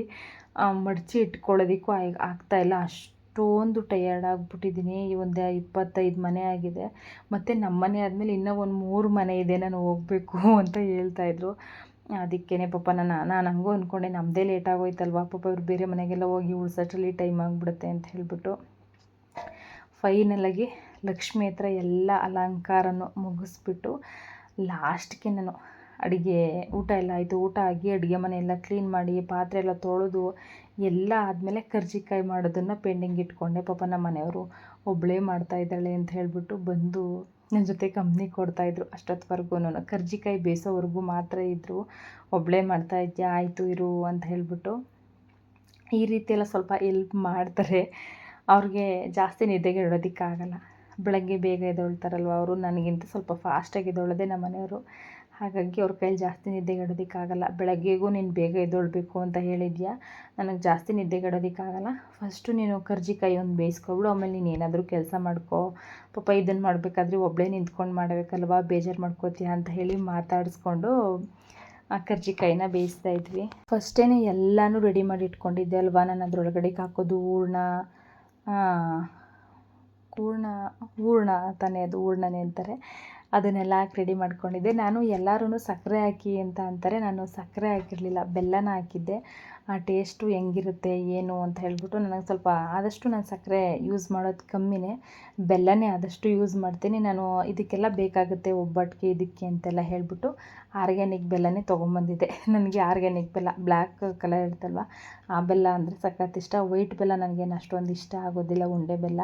ಮಡಚಿ ಇಟ್ಕೊಳ್ಳೋದಕ್ಕೂ ಆಗ್ ಆಗ್ತಾಯಿಲ್ಲ ಅಷ್ಟೊಂದು ಟಯರ್ಡ್ ಆಗಿಬಿಟ್ಟಿದ್ದೀನಿ. ಈ ಒಂದು ಇಪ್ಪತ್ತೈದು ಮನೆ ಆಗಿದೆ. ಮತ್ತು ನಮ್ಮ ಮನೆ ಆದಮೇಲೆ ಇನ್ನೂ ಒಂದು ಮೂರು ಮನೆ ಇದೆ. ನಾನು ಹೋಗಬೇಕು ಅಂತ ಹೇಳ್ತಾಯಿದ್ರು ಅದಕ್ಕೇ ಪಾಪ ನಾನು ನಾನು ಹಂಗೂ ಅಂದ್ಕೊಂಡೆ ನಮ್ಮದೇ ಲೇಟ್ ಆಗೋಯ್ತಲ್ವ? ಪಾಪ ಇವ್ರು ಬೇರೆ ಮನೆಗೆಲ್ಲ ಹೋಗಿ ಉಳ್ಸೋಷ್ಟರಲ್ಲಿ ಟೈಮ್ ಆಗಿಬಿಡುತ್ತೆ ಅಂತ ಹೇಳಿಬಿಟ್ಟು ಫೈನಲಾಗಿ ಲಕ್ಷ್ಮಿ ಹತ್ರ ಎಲ್ಲ ಅಲಂಕಾರನೂ ಮುಗಿಸ್ಬಿಟ್ಟು ಲಾಸ್ಟ್ಗೆ ನಾನು ಅಡುಗೆ ಊಟ ಎಲ್ಲ ಆಯಿತು. ಊಟ ಆಗಿ ಅಡುಗೆ ಮನೆ ಎಲ್ಲ ಕ್ಲೀನ್ ಮಾಡಿ ಪಾತ್ರೆ ಎಲ್ಲ ತೊಳೆದು ಎಲ್ಲ ಆದಮೇಲೆ ಕರ್ಜಿಕಾಯಿ ಮಾಡೋದನ್ನು ಪೆಂಡಿಂಗ್ ಇಟ್ಕೊಂಡೆ. ಪಾಪ ನಮ್ಮ ಮನೆಯವರು ಒಬ್ಬಳೇ ಮಾಡ್ತಾ ಇದ್ದಾಳೆ ಅಂತ ಹೇಳಿಬಿಟ್ಟು ಬಂದು ನನ್ನ ಜೊತೆ ಕಂಪ್ನಿ ಕೊಡ್ತಾಯಿದ್ರು ಅಷ್ಟೊತ್ತವರೆಗೂ ಕರ್ಜಿಕಾಯಿ ಬೇಯಿಸೋವರೆಗೂ ಮಾತ್ರ ಇದ್ದರು ಒಬ್ಬಳೇ ಮಾಡ್ತಾ ಇದ್ಯಾ? ಆಯಿತು ಇರು ಅಂತ ಹೇಳಿಬಿಟ್ಟು ಈ ರೀತಿ ಸ್ವಲ್ಪ ಎಲ್ಪ್ ಮಾಡ್ತಾರೆ. ಅವ್ರಿಗೆ ಜಾಸ್ತಿ ನಿದ್ದೆಗೆ ಇಡೋದಕ್ಕಾಗಲ್ಲ. ಬೆಳಗ್ಗೆ ಬೇಗ ಎದ್ದೇಳ್ತಾರಲ್ವ ಅವರು? ನನಗಿಂತ ಸ್ವಲ್ಪ ಫಾಸ್ಟಾಗಿ ಎದ್ದೇಳೋದೆ ನಮ್ಮ ಮನೆಯವರು. ಹಾಗಾಗಿ ಅವ್ರ ಕೈಲಿ ಜಾಸ್ತಿ ನಿದ್ದೆಗೆಡೋದಕ್ಕಾಗಲ್ಲ. ಬೆಳಗ್ಗೆಗೂ ನೀನು ಬೇಗ ಎದ್ದೇಳಬೇಕು ಅಂತ ಹೇಳಿದ್ಯಾ? ನನಗೆ ಜಾಸ್ತಿ ನಿದ್ದೆಗೆಡೋದಕ್ಕಾಗಲ್ಲ. ಫಸ್ಟು ನೀನು ಕರ್ಜಿಕಾಯಿ ಒಂದು ಬೇಯಿಸ್ಕೊಬಿಡು, ಆಮೇಲೆ ನೀನು ಏನಾದರೂ ಕೆಲಸ ಮಾಡ್ಕೋ. ಪಾಪ ಇದನ್ನು ಮಾಡಬೇಕಾದ್ರೆ ಒಬ್ಬಳೇ ನಿಂತ್ಕೊಂಡು ಮಾಡಬೇಕಲ್ವ? ಬೇಜಾರು ಮಾಡ್ಕೋತೀಯ ಅಂತ ಹೇಳಿ ಮಾತಾಡಿಸ್ಕೊಂಡು ಆ ಕರ್ಜಿಕಾಯಿನ ಬೇಯಿಸ್ತಾ ಇದ್ವಿ. ಫಸ್ಟೇನೆ ಎಲ್ಲನೂ ರೆಡಿ ಮಾಡಿ ಇಟ್ಕೊಂಡಿದ್ದೆ ಅಲ್ವಾ? ನಾನು ಅದ್ರೊಳಗಡೆ ಹಾಕೋದು, ಹೂರ್ಣ ಹೂರ್ಣ ಹೂರ್ಣ ತಾನೇ ಅದು ಹೂರ್ಣನೇ ಅಂತಾರೆ. ಅದನ್ನೆಲ್ಲ ಹಾಕಿ ರೆಡಿ ಮಾಡ್ಕೊಂಡಿದ್ದೆ. ನಾನು ಎಲ್ಲರೂ ಸಕ್ಕರೆ ಹಾಕಿ ಅಂತ ಅಂತಾರೆ. ನಾನು ಸಕ್ಕರೆ ಹಾಕಿರಲಿಲ್ಲ, ಬೆಲ್ಲನ ಹಾಕಿದ್ದೆ. ಆ ಟೇಸ್ಟು ಹೆಂಗಿರುತ್ತೆ, ಏನು ಅಂತ ಹೇಳ್ಬಿಟ್ಟು ನನಗೆ ಸ್ವಲ್ಪ ಆದಷ್ಟು ನಾನು ಸಕ್ಕರೆ ಯೂಸ್ ಮಾಡೋದು ಕಮ್ಮಿನೇ. ಬೆಲ್ಲನೇ ಆದಷ್ಟು ಯೂಸ್ ಮಾಡ್ತೀನಿ. ನಾನು ಇದಕ್ಕೆಲ್ಲ ಬೇಕಾಗುತ್ತೆ ಒಬ್ಬಟ್ಟಿಗೆ ಇದಕ್ಕೆ ಅಂತೆಲ್ಲ ಹೇಳಿಬಿಟ್ಟು ಆರ್ಗ್ಯಾನಿಕ್ ಬೆಲ್ಲನೇ ತೊಗೊಂಬಂದಿದ್ದೆ. ನನಗೆ ಆರ್ಗ್ಯಾನಿಕ್ ಬೆಲ್ಲ ಬ್ಲ್ಯಾಕ್ ಕಲರ್ ಇರುತ್ತಲ್ವ, ಆ ಬೆಲ್ಲ ಅಂದರೆ ಸಖತ್ ಇಷ್ಟ. ವೈಟ್ ಬೆಲ್ಲ ನನಗೇನು ಅಷ್ಟೊಂದು ಇಷ್ಟ ಆಗೋದಿಲ್ಲ, ಉಂಡೆ ಬೆಲ್ಲ.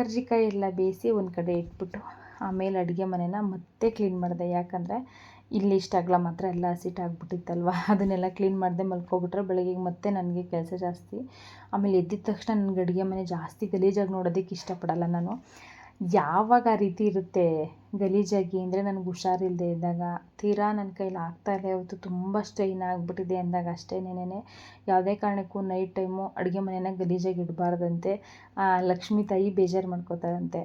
ಕರ್ಜಿಕಾಯಿ ಎಲ್ಲ ಬೇಯಿಸಿ ಒಂದು ಕಡೆ ಇಟ್ಬಿಟ್ಟು, ಆಮೇಲೆ ಅಡುಗೆ ಮನೆನ ಮತ್ತೆ ಕ್ಲೀನ್ ಮಾಡಿದೆ. ಯಾಕಂದರೆ ಇಲ್ಲಿ ಇಷ್ಟ ಅಗಲ ಮಾತ್ರ ಎಲ್ಲ ಹಸಿಟ್ಟು ಆಗ್ಬಿಟ್ಟಿತ್ತಲ್ವ? ಅದನ್ನೆಲ್ಲ ಕ್ಲೀನ್ ಮಾಡಿದೆ ಮಲ್ಕೊಬಿಟ್ರೆ ಬೆಳಗ್ಗೆಗೆ ಮತ್ತೆ ನನಗೆ ಕೆಲಸ ಜಾಸ್ತಿ. ಆಮೇಲೆ ಎದ್ದಿದ ತಕ್ಷಣ ನನಗೆ ಅಡುಗೆ ಮನೆ ಜಾಸ್ತಿ ಗಲೀಜಾಗಿ ನೋಡೋದಕ್ಕೆ ಇಷ್ಟಪಡಲ್ಲ ನಾನು. ಯಾವಾಗ ಆ ರೀತಿ ಇರುತ್ತೆ ಗಲೀಜಾಗಿ ಅಂದರೆ ನನಗೆ ಹುಷಾರಿಲ್ಲದೆ ಇದ್ದಾಗ? ತೀರಾ ನನ್ನ ಕೈಲಿ ಆಗ್ತಾ ಇಲ್ಲ ಇವತ್ತು ತುಂಬ ಸ್ಟ್ರೈನ್ ಆಗಿಬಿಟ್ಟಿದೆ ಅಂದಾಗ ಅಷ್ಟೇನೇನೆ ಯಾವುದೇ ಕಾರಣಕ್ಕೂ ನೈಟ್ ಟೈಮು ಅಡುಗೆ ಮನೆನ ಗಲೀಜಾಗಿ ಇಡಬಾರ್ದಂತೆ. ಲಕ್ಷ್ಮೀ ತಾಯಿ ಬೇಜಾರು ಮಾಡ್ಕೋತಾರಂತೆ.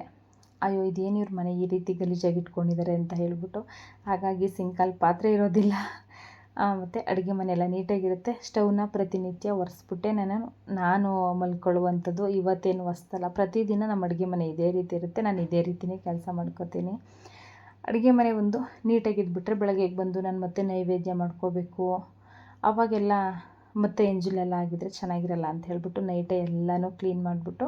ಅಯ್ಯೋ, ಇದೇನು ಇವ್ರ ಮನೆ ಈ ರೀತಿ ಗಲೀಜಾಗಿ ಇಟ್ಕೊಂಡಿದ್ದಾರೆ ಅಂತ ಹೇಳ್ಬಿಟ್ಟು. ಹಾಗಾಗಿ ಸಿಂಕಲ್ಲಿ ಪಾತ್ರೆ ಇರೋದಿಲ್ಲ. ಮತ್ತು ಅಡುಗೆ ಮನೆ ಎಲ್ಲ ನೀಟಾಗಿರುತ್ತೆ. ಸ್ಟೌವ್ನ ಪ್ರತಿನಿತ್ಯ ಒರೆಸ್ಬಿಟ್ಟೆ ನಾನು. ನಾನು ಮಲ್ಕೊಳ್ಳುವಂಥದ್ದು ಇವತ್ತೇನು ಹೊಸ್ತಲ್ಲ. ಪ್ರತಿದಿನ ನಮ್ಮ ಅಡುಗೆ ಮನೆ ಇದೇ ರೀತಿ ಇರುತ್ತೆ. ನಾನು ಇದೇ ರೀತಿಯೇ ಕೆಲಸ ಮಾಡ್ಕೋತೀನಿ. ಅಡುಗೆ ಮನೆ ಒಂದು ನೀಟಾಗಿದ್ಬಿಟ್ರೆ ಬೆಳಗ್ಗೆಗೆ ಬಂದು ನಾನು ಮತ್ತೆ ನೈವೇದ್ಯ ಮಾಡ್ಕೋಬೇಕು. ಅವಾಗೆಲ್ಲ ಮತ್ತೆ ಎಂಜಲೆಲ್ಲ ಆಗಿದ್ರೆ ಚೆನ್ನಾಗಿರಲ್ಲ ಅಂತ ಹೇಳ್ಬಿಟ್ಟು ನೈಟೇ ಎಲ್ಲನೂ ಕ್ಲೀನ್ ಮಾಡಿಬಿಟ್ಟು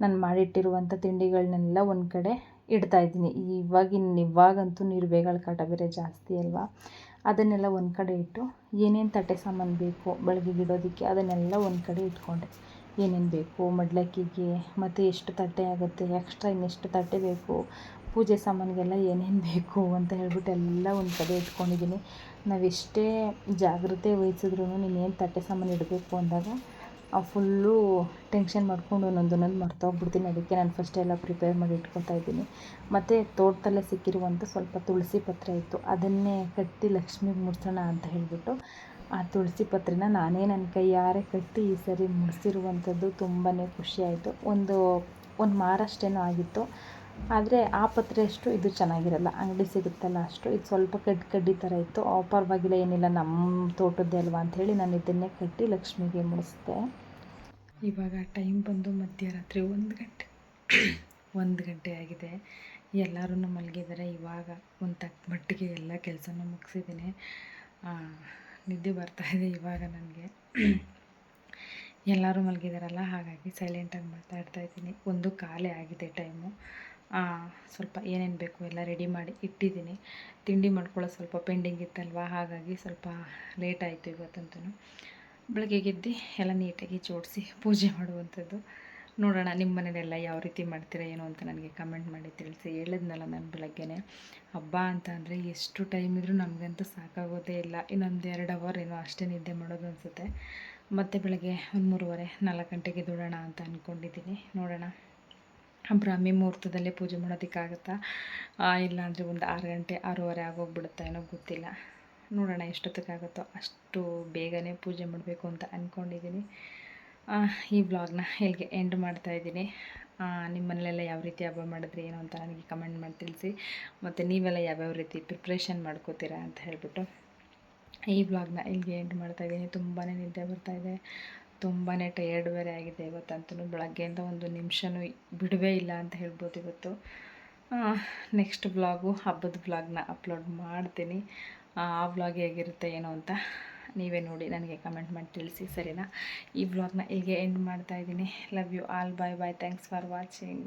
ನಾನು ಮಾಡಿಟ್ಟಿರುವಂಥ ತಿಂಡಿಗಳನ್ನೆಲ್ಲ ಒಂದು ಕಡೆ ಇಡ್ತಾ ಇದ್ದೀನಿ. ಇವಾಗಿನ ಇವಾಗಂತೂ ನಿರ್ಬೇಗಳ ಕಾಟ ಬೇರೆ ಜಾಸ್ತಿ ಅಲ್ವಾ? ಅದನ್ನೆಲ್ಲ ಒಂದು ಕಡೆ ಇಟ್ಟು ಏನೇನು ತಟ್ಟೆ ಸಾಮಾನು ಬೇಕು ಬೆಳಗ್ಗೆ ಇಡೋದಕ್ಕೆ ಅದನ್ನೆಲ್ಲ ಒಂದು ಕಡೆ ಇಟ್ಕೊಂಡೆ. ಏನೇನು ಬೇಕು ಮಡ್ಲಕ್ಕಿಗೆ, ಮತ್ತು ಎಷ್ಟು ತಟ್ಟೆ ಆಗುತ್ತೆ, ಎಕ್ಸ್ಟ್ರಾ ಇನ್ನೆಷ್ಟು ತಟ್ಟೆ ಬೇಕು, ಪೂಜೆ ಸಾಮಾನಿಗೆಲ್ಲ ಏನೇನು ಬೇಕು ಅಂತ ಹೇಳ್ಬಿಟ್ಟು ಎಲ್ಲ ಒಂದು ಕಡೆ ಇಟ್ಕೊಂಡಿದ್ದೀನಿ. ನಾವೆಷ್ಟೇ ಜಾಗ್ರತೆ ವಹಿಸಿದ್ರೂ ನೀನೇನು ತಟ್ಟೆ ಸಾಮಾನು ಇಡಬೇಕು ಅಂದಾಗ ಫುಲ್ಲು ಟೆನ್ಷನ್ ಮಾಡ್ಕೊಂಡು ಒಂದೊಂದು ಒಂದೊಂದು ಮರ್ತೋಗ್ಬಿಡ್ತೀನಿ ಅದಕ್ಕೆ ನಾನು ಫಸ್ಟ್ ಎಲ್ಲ ಪ್ರಿಪೇರ್ ಮಾಡಿ ಇಟ್ಕೊತಾ ಇದ್ದೀನಿ. ಮತ್ತು ತೋಟದಲ್ಲೇ ಸಿಕ್ಕಿರುವಂಥ ಸ್ವಲ್ಪ ತುಳಸಿ ಪತ್ರೆ ಇತ್ತು. ಅದನ್ನೇ ಕಟ್ಟಿ ಲಕ್ಷ್ಮಿಗೆ ಮುಡ್ಸೋಣ ಅಂತ ಹೇಳಿಬಿಟ್ಟು ಆ ತುಳಸಿ ಪತ್ರೆನ ನಾನೇ ನನ್ನ ಕೈಯಾರೆ ಕಟ್ಟಿ ಈ ಸರಿ ಮುಡಿಸಿರುವಂಥದ್ದು ತುಂಬಾ ಖುಷಿಯಾಯಿತು ಒಂದು ಒಂದು ಮಾರಷ್ಟೇನೋ ಆಗಿತ್ತು. ಆದರೆ ಆ ಪತ್ರೆ ಅಷ್ಟು ಇದು ಚೆನ್ನಾಗಿರಲ್ಲ ಅಂಗಡಿ ಸಿಗುತ್ತಲ್ಲ ಅಷ್ಟು. ಇದು ಸ್ವಲ್ಪ ಕಡ್ಡಿ ಕಡ್ಡಿ ಥರ ಇತ್ತು. ಆ, ಪರವಾಗಿಲ್ಲ ಏನಿಲ್ಲ ನಮ್ಮ ತೋಟದ್ದೇ ಅಲ್ವಾ ಅಂಥೇಳಿ ನಾನು ಇದನ್ನೇ ಕಟ್ಟಿ ಲಕ್ಷ್ಮಿಗೆ ಮುಡಿಸಿದೆ. ಇವಾಗ ಟೈಮ್ ಬಂದು ಮಧ್ಯರಾತ್ರಿ ಒಂದು ಗಂಟೆ. ಒಂದು ಗಂಟೆ ಆಗಿದೆ. ಎಲ್ಲರೂ ಮಲಗಿದ್ದಾರೆ ಇವಾಗ ಒಂದು ತಕ್ಕ ಮಟ್ಟಿಗೆ ಎಲ್ಲ ಕೆಲಸನೂ ಮುಗಿಸಿದ್ದೀನಿ. ನಿದ್ದೆ ಬರ್ತಾಯಿದೆ ಇವಾಗ ನನಗೆ. ಎಲ್ಲರೂ ಮಲಗಿದಾರಲ್ಲ ಹಾಗಾಗಿ ಸೈಲೆಂಟಾಗಿ ಮಾತಾಡ್ತಾ ಇದ್ದೀನಿ. ಒಂದು ಕಾಲೇ ಆಗಿದೆ ಟೈಮು. ಸ್ವಲ್ಪ ಏನೇನು ಬೇಕು ಎಲ್ಲ ರೆಡಿ ಮಾಡಿ ಇಟ್ಟಿದ್ದೀನಿ. ತಿಂಡಿ ಮಾಡ್ಕೊಳ್ಳೋ ಸ್ವಲ್ಪ ಪೆಂಡಿಂಗ್ ಇತ್ತಲ್ವ, ಹಾಗಾಗಿ ಸ್ವಲ್ಪ ಲೇಟ್ ಆಯಿತು ಇವತ್ತಂತೂ ಬೆಳಗ್ಗೆಗೆದ್ದು ಎಲ್ಲ ನೀಟಾಗಿ ಜೋಡಿಸಿ ಪೂಜೆ ಮಾಡುವಂಥದ್ದು. ನೋಡೋಣ ನಿಮ್ಮ ಮನೇಲೆಲ್ಲ ಯಾವ ರೀತಿ ಮಾಡ್ತೀರಾ, ಏನು ಅಂತ ನನಗೆ ಕಮೆಂಟ್ ಮಾಡಿ ತಿಳಿಸಿ. ಹೇಳಿದ್ನಲ್ಲ ನಾನು ಬೆಳಗ್ಗೆನೆ, ಹಬ್ಬ ಅಂತ ಅಂದರೆ ಎಷ್ಟು ಟೈಮ್ ಇದ್ದರೂ ನಮಗಂತೂ ಸಾಕಾಗೋದೇ ಇಲ್ಲ. ಇನ್ನೊಂದು ಎರಡು ಅವರ್ ಏನೋ ಅಷ್ಟೇ ನಿದ್ದೆ ಮಾಡೋದು ಅನಿಸುತ್ತೆ. ಮತ್ತು ಬೆಳಗ್ಗೆ ಒಂದು ಮೂರುವರೆ ನಾಲ್ಕು ಗಂಟೆಗೆ ದೂಡೋಣ ಅಂತ ಅಂದ್ಕೊಂಡಿದ್ದೀನಿ ನೋಡೋಣ. ಬ್ರಾಹ್ಮಿ ಮುಹೂರ್ತದಲ್ಲೇ ಪೂಜೆ ಮಾಡೋದಕ್ಕಾಗುತ್ತಾ? ಇಲ್ಲಾಂದರೆ ಒಂದು ಆರು ಗಂಟೆ, ಆರೂವರೆ ಆಗೋಗ್ಬಿಡುತ್ತೆ ಏನೋ ಗೊತ್ತಿಲ್ಲ. ನೋಡೋಣ ಎಷ್ಟೊತ್ತಿಗಾಗುತ್ತೋ, ಅಷ್ಟು ಬೇಗನೆ ಪೂಜೆ ಮಾಡಬೇಕು ಅಂತ ಅಂದ್ಕೊಂಡಿದ್ದೀನಿ ಈ ಬ್ಲಾಗ್ನ ಇಲ್ಲಿಗೆ ಎಂಡ್ ಮಾಡ್ತಾಯಿದ್ದೀನಿ ನಿಮ್ಮ ಯಾವ ರೀತಿ ಹಬ್ಬ ಮಾಡಿದ್ರಿ, ಏನು ಅಂತ ನನಗೆ ಕಮೆಂಟ್ ಮಾಡಿ ತಿಳಿಸಿ. ಮತ್ತು ನೀವೆಲ್ಲ ಯಾವ್ಯಾವ ರೀತಿ ಪ್ರಿಪ್ರೇಷನ್ ಮಾಡ್ಕೋತೀರಾ ಅಂತ ಹೇಳ್ಬಿಟ್ಟು. ಈ ಬ್ಲಾಗ್ನ ಇಲ್ಲಿಗೆ ಎಂಡ್ ಮಾಡ್ತಾಯಿದ್ದೀನಿ ತುಂಬಾ ನಿದ್ದೆ ಬರ್ತಾಯಿದೆ ತುಂಬಾ ಟಯರ್ಡ್ ಬೇರೆ ಆಗಿದೆ ಇವತ್ತಂತೂ ಬೆಳಗ್ಗೆಯಿಂದ ಒಂದು ನಿಮಿಷನೂ ಬಿಡುವೇ ಇಲ್ಲ ಅಂತ ಹೇಳ್ಬೋದು ಇವತ್ತು. ನೆಕ್ಸ್ಟ್ ಬ್ಲಾಗು ಹಬ್ಬದ ಬ್ಲಾಗ್ನ ಅಪ್ಲೋಡ್ ಮಾಡ್ತೀನಿ. ಆ ವ್ಲಾಗ್ ಹೇಗಿರುತ್ತೆ ಏನು ಅಂತ ನೀವೇ ನೋಡಿ, ನನಗೆ ಕಮೆಂಟ್ ಮಾಡಿ ತಿಳಿಸಿ, ಸರಿನಾ? ಈ ಬ್ಲಾಗ್ನ ಹೀಗೆ ಎಂಡ್ ಮಾಡ್ತಾಯಿದ್ದೀನಿ love you all bye bye thanks for watching